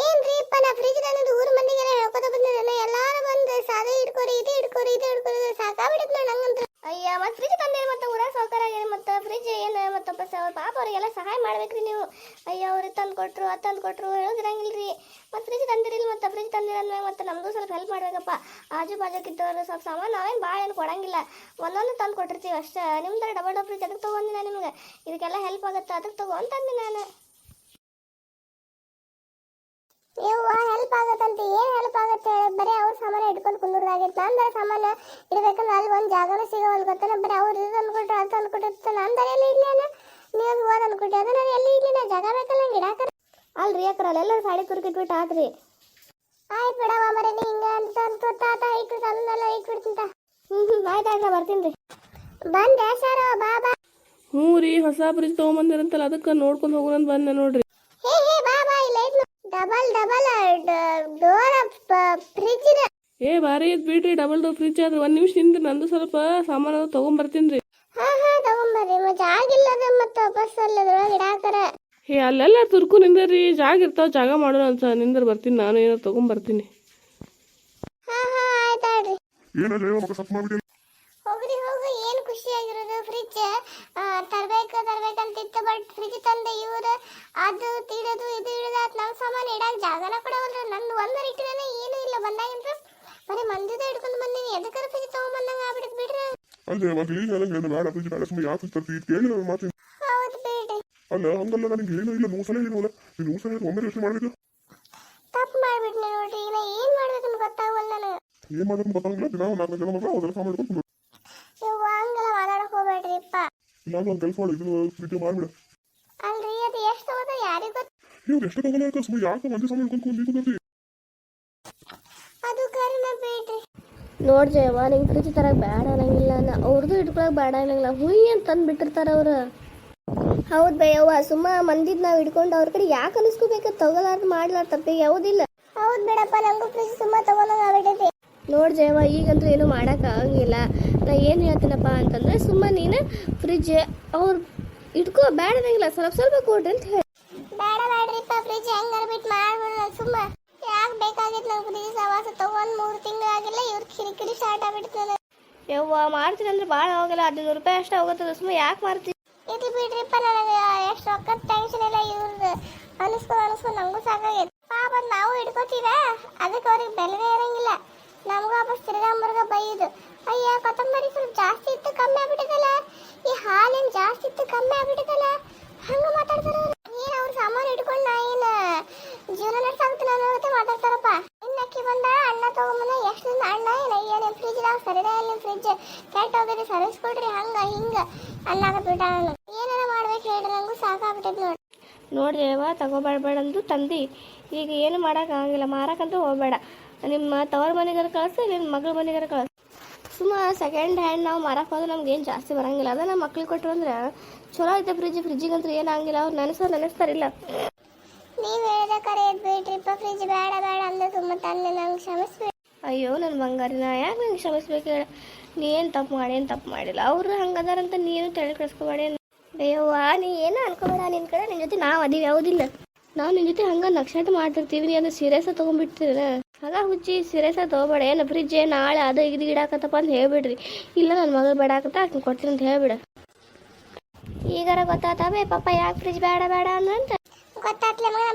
ಏನ್ರಿ ಇಪ್ಪ ನಾ ಫ್ರಿಜ್ ಅನ್ನೋದು ಊರ ಮಂದಿಗೆಲ್ಲ ಹೇಳ್ಕೊತ ಬಂದಿದ್ದೇನೆ. ಎಲ್ಲಾರು ಬಂದು ಸಾದ ಹಿಡ್ಕೊರಿ, ಇದು ಹಿಡ್ಕೊರಿ ಇದು ಹಿಡ್ಕೊರಿ ಸಾಕಾಗ್ಬಿಡತ್ ನೋಡಿ ನಂಗಂತ. ಅಯ್ಯ, ಮತ್ತೆ ಫ್ರಿಜ್ ತಂದೇನು ಮತ್ತೆ ಊರ ಸೌಕರ್ಯ ಆಗ್ಯಾರ ಮತ್ತೆ? ಫ್ರಿಜ್ ಏನು ಮತ್ತೆ ಬಸ್ ಅವ್ರ ಪಾಪ ಅವರಿಗೆಲ್ಲ ಸಹಾಯ ಮಾಡ್ಬೇಕ್ರಿ ನೀವು. ಅಯ್ಯ ಅವ್ರು ತಂದು ಕೊಟ್ರು ಅದು ತಂದು ಕೊಟ್ರು ಹೇಳೋದಿರಂಗಿಲ್ರಿ. ಮತ್ತೆ ಫ್ರಿಜ್ ತಂದಿರಿಲ್ಲ ಮತ್ತೆ ಫ್ರಿಜ್ ತಂದಿರಲ್ಲ ಮತ್ತೆ ನಮಗೂ ಸ್ವಲ್ಪ ಹೆಲ್ಪ್ ಮಾಡ್ಬೇಕಪ್ಪ. ಆಜು ಬಾಜುಕಿದ್ದವ್ರು ಸ್ವಲ್ಪ ಸಾಮಾನು ನಾವೇನು ಭಾಳ ಏನು ಕೊಡಂಗಿಲ್ಲ. ಒಂದೊಂದು ತಂದು ಕೊಟ್ಟಿರ್ತೀವಿ ಅಷ್ಟೇ. ನಿಮ್ದು ಡಬಲ್ ಡಬಲ್ ಫ್ರಿಜ್ ಅದಕ್ಕೆ ತೊಗೊಂಡಿನ ನಿಮ್ಗೆ. ಇದಕ್ಕೆಲ್ಲ ಹೆಲ್ಪ್ ಆಗುತ್ತೆ ಅದಕ್ಕೆ ತಗೋ ಅಂತಂದೆ ನಾನು. ಯವ್ವ ಹೆಲ್ಪ್ ಆಗತ್ತಂತ. ಏನ್ ಹೆಲ್ಪ್ ಆಗತ್ತೆ? ಬರೀ ಅವ್ರ ಸಾಮಾನು ಇಟ್ಕೊಂಡು ಕುಂದ್ರದಾಗಿತ್ತು ಅಂದ್ರೆ ಸಾಮಾನು ಇಡ್ಬೇಕಂದ್ರೆ ಅಲ್ಲಿ ಒಂದ್ ಜಾಗನೂ ಸಿಗೋವಲ್ ಗೊತ್ತಾನ ಬರೀ ಅವ್ರು ಇದು ಅನ್ಕೊಟ್ರು ಅದು ಅನ್ಕೊಟ್ಟಿರ್ತ ನಂದರ ಎಲ್ಲಿ ಇಡ್ಲೇನ ನೀವು ಹೋದ್ ಅನ್ಕೊಟ್ಟಿ ಅದು ನಾನು ಎಲ್ಲಿ ಇಡ್ಲಿ ನಾ ಜಾಗ ಬೇಕಲ್ಲ ನಂಗೆ ಇಡಾಕ. ಅಲ್ರಿ ಯಾಕ್ರಲ್ಲ ಎಲ್ಲರೂ ಸಾಡಿ ತುರುಕಿಟ್ಬಿಟ್ಟು ಆತ್ರಿ ಆಯ್ತು ಬಿಡವ ಮರೆ ನೀ ಹಿಂಗ ಅಂತ ಅಂತ ತಾತ ಇಟ್ಟು ತಂದೆಲ್ಲ ಇಟ್ಬಿಡ್ತಿಂತ ಹ್ಞೂ ಹ್ಞೂ ಆಯ್ತು ಆಯ್ತು ಬರ್ತೀನಿ ರೀ. ಬಂದೆ ಸರ್ ಬಾ ಬಾ. ಹ್ಞೂ ರೀ ಹೊಸ ಫ್ರಿಜ್ ತೊಗೊಂಬಂದಿರಂತಲ್ಲ ಅದಕ್ಕೆ ನೋಡ್ಕೊಂಡು ಹೋಗೋಣ ಬಂದೆ ನೋಡ್ರಿ. ಹೇ ಹೇ ಬಾ ಡಬಲ್ ಡಬಲ್ ಡೋರ್ ಫ್ರಿಜ್ ಇದೆ ಏ ಭಾರಿ ಐತ್ ಬಿಡ್ರಿ ಡಬಲ್ ಡೋರ್ ಫ್ರಿಜ್ ಆದ್ರೆ ಒಂದು ನಿಮಿಷ ನಿಂದ ನಂದು ಸ್ವಲ್ಪ ಸಾಮಾನು ತಗೊಂಬರ್ತೀನಿ ರೀ. ಹಾ ಹಾ ತಗೊಂಬರ್ರಿ. ಮತ್ತೆ ಆಗಿಲ್ಲದ ಮತ್ತೆ ವಾಪಸ್ ಅಲ್ಲದ್ರೊಳಗೆ ಇಡಾಕರ. ಏ ಅಲ್ಲೆಲ್ಲ ತುರ್ಕು ನಿಂದ್ರಿ ಜಾಗ ಇರ್ತಾವ ಜಾಗ ಮಾಡೋಣ ಅಂತ ನಿಂದ್ರ ಬರ್ತೀನಿ ನಾನು ಏನೋ ತೊಗೊಂಬರ್ತೀನಿ. ಹಾ ಹಾ ಏನೋ ಜೈವ ಮಗ ಸತ್ ಮಾಡ್ಬಿಟ್ಟು ಹೋಗ್ರಿ ಹೋಗಿ ಏನು ಖುಷಿಯಾಗಿರೋದು? ಫ್ರಿಜ್ ತರಬೇಕು ತರಬೇಕಂತಿತ್ತು ಬಟ್ ಫ್ರಿಜ್ ತಂದೆ ಇವರು ಅದು ತೀಡೋದು ಇದು ಇಡೋದು ಆತ್ ನಮ್ಮ ಸಾಮಾನು ಇಡಕ್ಕೆ ಜಾಗನ ಕೊಡವಲ್ರಿ ನಂದು ಒಂದು ಇಟ್ಟಿದಾನೆ ಏನೂ ಇಲ್ಲ ಬಂದಾಗಿಂದ ಬರೀ ಮಂದಿದ ಹಿಡ್ಕೊಂಡು ಬಂದೀನಿ. ಎದಕ್ಕಾರ ಫ್ರಿಜ್ ತೊಗೊಂಬಂದಂಗೆ ಆಗ್ಬಿಡುತ್ತೆ ಬಿಡ್ರಿ. ಅಲ್ಲೇ ಈಗ ನನಗೆ ಏನು? ಬೇಡ ಫ್ರಿಜ್ ಬೇಡ ಸುಮ್ಮನೆ ಯಾಕೆ ತರ್ತಿ ಕೇಳಿ ನಾನು ಮಾತಿನ. ಹೌದು ಬಿಡ್ರಿ. ಅಲ್ಲ ಹಂಗಲ್ಲ ನನಗೆ ಏನೂ ಇಲ್ಲ ನೂರು ಇರೋಲ್ಲ ನೀನು ನೂರು ಸಲ ಒಮ್ಮೆ ಯೋಚನೆ ಮಾಡಬೇಕು? ತಪ್ಪು ಮಾಡ್ಬಿಟ್ನೆ ನೋಡ್ರಿ. ಇಲ್ಲ ಏನು ಮಾಡ್ಬೇಕಂತ ಗೊತ್ತಾಗಲ್ಲ ನನಗೆ. ಏನು ಮಾಡೋದು ಗೊತ್ತಾಗಲ್ಲ ದಿನ ನಾಲ್ಕು ಜನ ಮಗ ಅದೆಲ್ಲ ಸಾಮಾನು ನೀವು ಹಂಗೆಲ್ಲ ಮಾತಾಡಕ್ ಹೋಗ್ಬೇಡ್ರಿಪ್ಪ ಇಲ್ಲ ಒಂದು ಕೆಲಸ ಮಾಡಿ ಇದು ಬಿಟ್ಟು ಮಾಡಿಬಿಡ. ಅಲ್ರಿ ಅದು ಎಷ್ಟು ತಗೋದ ಯಾರಿಗೂ ಗೊತ್ತು? ಇವ್ರು ಎಷ್ಟು ತಗೊಂಡ ಸುಮ್ಮನೆ ಯಾಕೆ ಒಂದೇ ಸಾಮಾನು ಹಿಡ್ಕೊಂಡು ಕುಂತು ಅದು ಕರ್ನ ಬೇಡ್ರಿ ನೋಡ್ ಜಯವ ನಿಂಗೆ ಫ್ರಿಜ್ ತರಕ್ ಬೇಡ ಅನ್ನಂಗಿಲ್ಲ ನಾ ಅವ್ರದ್ದು ಇಟ್ಕೊಳಕ್ ಬೇಡ ಅನ್ನಂಗಿಲ್ಲ ಹುಯ್ ಅಂತ ತಂದು ಬಿಟ್ಟಿರ್ತಾರ ಅವ್ರು. ಹೌದು ಬಯ್ಯವ್ವ ಸುಮ್ಮ ಮಂದಿದ್ ನಾವು ಹಿಡ್ಕೊಂಡು ಅವ್ರ ಕಡೆ ಯಾಕೆ ಅನಿಸ್ಕೋಬೇಕು? ತಗೊಳಾರ್ದು ಮಾಡ್ಲಾರ ತಪ್ಪಿಗೆ ಯಾವುದಿಲ್ಲ. ಹೌದ್ ಬಿಡಪ್ಪ ನಂಗೂ ಪ್ರೀತಿ ಸುಮ್ಮ ತಗೊಂಡಂಗ ಆಗ್ಬಿಟ್ಟೈತಿ ನೋಡ್ ಜಯವ ಈಗಂತೂ ಏನು ಮಾಡಕ್ಕೆ ಆಗಂಗಿಲ್ಲ. ನಾ ಏನು ಹೇಳ್ತೀನಪ್ಪ ಅಂತಂದ್ರೆ ಸುಮ್ಮನೆ ನೀನು ಫ್ರಿಜ್ ಅವ್ರು ಇಟ್ಕೋ ಬೇಡ ಅನ್ನಂಗಿಲ್ಲ ಸ್ವಲ್ಪ ಸ್ವಲ್ಪ ಕೊಡ್ರಿ ಅಂತ ಹೇಳಿ. ಬೇಡ ಬೇಡ್ರಿಪ್ಪ ಫ್ರಿಜ್ ಹೆಂಗಾರ ಬಿಟ್ಟು ಮಾಡ್ಬಿಡ ಸುಮ್ಮ. ಯಾಕೆ ಬೇಕಾಗಿತ್ತು ನಂಗೆ ಫ್ರಿಜ್ ಸವಾಸ ತಗೊಂಡ್ ಮೂರು ತಿಂಗಳಾಗಿಲ್ಲ ಇವ್ರ ಕಿರಿಕಿರಿ ಸ್ಟಾರ್ಟ್ ಆಗ್ಬಿಡ್ತದೆ. ಯವ್ವ ಮಾಡ್ತೀನಿ ಅಂದ್ರೆ ಭಾಳ ಹೋಗಲ್ಲ ಹದಿನೈದು ರೂಪಾಯಿ ಅಷ್ಟು ಹೋಗುತ್ತದೆ ಸುಮ್ಮ ಯಾಕೆ ಮಾಡ್ತೀನಿ ಇರ್ಲಿ ಬಿಡ್ರಿಪ್ಪ ನನಗೆ ಎಷ್ಟು ರೊಕ್ಕದ ಟೆನ್ಷನ್ ಇಲ್ಲ ಇವ್ರದ್ದು ಅನಿಸ್ಕೊಂಡು ಅನಿಸ್ಕೊಂಡು ನಂಗೂ ಸಾಕಾಗೈತೆ. ಪಾಪ ನಾವು ಹಿಡ್ಕೋತೀವ ಅದಕ್ಕೆ ಅವ್ರಿಗೆ ಬೆಲೆನೇ ಇರಂಗಿಲ್ಲ. ವಾಪಸ್ ತಿರ್ಗಾ ಮುರ್ಗ ಅಯ್ಯ, ಕೊತ್ತಂಬರಿ ಸ್ವಲ್ಪ ಜಾಸ್ತಿ ಇತ್ತು, ಕಮ್ಮಿ ಆಗ್ಬಿಟ್ಟದಲ್ಲ. ಈ ಹಾಲೇನು ಜಾಸ್ತಿ ಇತ್ತು, ಕಮ್ಮಿ ಆಗ್ಬಿಟ್ಟದಲ್ಲ. ಹಂಗ ಮಾತಾಡ್ತಾರ ಏನು ಅವ್ರ ಸಾಮಾನು ಇಟ್ಕೊಂಡು ನಾ ಏನು, ಜೀವನ ನಾನು ಅನ್ನೋದಕ್ಕೆ ಮಾತಾಡ್ತಾರಪ್ಪ. ಇನ್ನಕ್ಕಿ ಬಂದ ಅಣ್ಣ ತಗೊಂಬಂದ, ಎಷ್ಟು ದಿನ ಅಣ್ಣ ಏನ ಏನು ಫ್ರಿಜ್ದಾಗ ಸರಿನೇ ಇಲ್ಲ ನಿಮ್ಮ ಫ್ರಿಜ್ ಕೆಟ್ಟ ಹೋಗಿದೆ ಸರ್ವಿಸ್ ಕೊಡ್ರಿ, ಹಂಗ, ಹಿಂಗ. ಅನ್ನಾಗತ್ಬಿಟ್ಟ ನಾನು ಏನಾರ ಮಾಡ್ಬೇಕು ಹೇಳ್ರಿ, ನಂಗೂ ಸಾಕಾಗ್ಬಿಟ್ಟೈತಿ ನೋಡಿ. ನೋಡ್ರಿ ಅವ ತಗೋಬೇಡ ಅಂದು ತಂದು. ಈಗ ಏನು ಮಾಡೋಕ್ಕಾಗಂಗಿಲ್ಲ ಮಾರಕ್ಕಂತೂ ಹೋಗ್ಬೇಡ. ನಿಮ್ಮ ತವರ ಮನೆಗಾರ ಕಳಿಸಿ ನಿಮ್ಮ ಮಗಳ ಮನೆಗಾರ ಕಳಿಸಿ. ಸುಮ್ಮ ಸೆಕೆಂಡ್ ಹ್ಯಾಂಡ್ ನಾವು ಮಾರಕ್ಕೆ ಹೋದ್ರೆ ನಮ್ಗೆ ಏನು ಜಾಸ್ತಿ ಬರಂಗಿಲ್ಲ. ಅದ ನಮ್ಮ ಮಕ್ಳಿಗೆ ಕೊಟ್ಟರು ಅಂದ್ರೆ ಚಲೋ ಐತೆ ಫ್ರಿಜ್ ಫ್ರಿಜ್ಜಿಗಂತೂ ಏನಾಗಿಲ್ಲ. ಅವ್ರು ನೆನೆಸೋರು ನೆನೆಸ್ತಾರಿಲ್ಲ ನೀವು ಹೇಳಿದ ಕರೆ ಬಿಡ್ರಿಪ್ಪ ಫ್ರಿಜ್ ಬೇಡ ಬೇಡ ಅಂದ್ರೆ ತುಂಬ ತಂದೆ ನಂಗೆ ಕ್ಷಮಿಸ್ಬೇಕು ಅಯ್ಯೋ ನನ್ನ ಬಂಗಾರಿನ ಯಾಕೆ ನಂಗೆ ಕ್ಷಮಿಸ್ಬೇಕು ಹೇಳ? ನೀ ಏನು ತಪ್ಪು ಮಾಡಿ ಏನು ತಪ್ಪು ಮಾಡಿಲ್ಲ. ಅವ್ರು ಹಂಗದಾರಂತ ನೀನು ತಲೆ ಕಳಿಸ್ಕೊಬೇಡ ಅಯ್ಯೋ ನೀ ಏನು ಅನ್ಕೋಬೇಡ? ನಿನ್ನ ಕಡೆ ನಿನ್ನ ಜೊತೆ ನಾವು ಅದೀವಿ ಯಾವುದಿಲ್ಲ ನಾವು ನಿನ್ನ ಜೊತೆ ಹಂಗೆ ನಕ್ಷತ್ರ ಮಾಡ್ತಿರ್ತೀವಿ, ನೀ ಅದು ಸೀರಿಯಸ್ ತೊಗೊಂಡ್ಬಿಡ್ತೀರ ಆಗ ಹುಚ್ಚಿ ಸೀರಿಯಸ್ ತಗೋಬೇಡ, ಏನು ಫ್ರಿಜ್ ನಾಳೆ ಅದು ಇದು ಗಿಡಾಕತ್ತಪ್ಪ ಅಂತ ಹೇಳ್ಬಿಡ್ರಿ. ಇಲ್ಲ ನನ್ನ ಮಗಳು ಬೇಡ ಆಕತ್ತ ಆಕೆ ಕೊಡ್ತೀನಿ ಅಂತ ಹೇಳ್ಬಿಡ. ಈಗಾರ ಗೊತ್ತಾತವೆ, ಪಾಪ ಯಾಕೆ ಫ್ರಿಜ್ ಬೇಡ ಬೇಡ ಅಂತ ಗೊತ್ತಾತ್ಲೆ ಮಗನ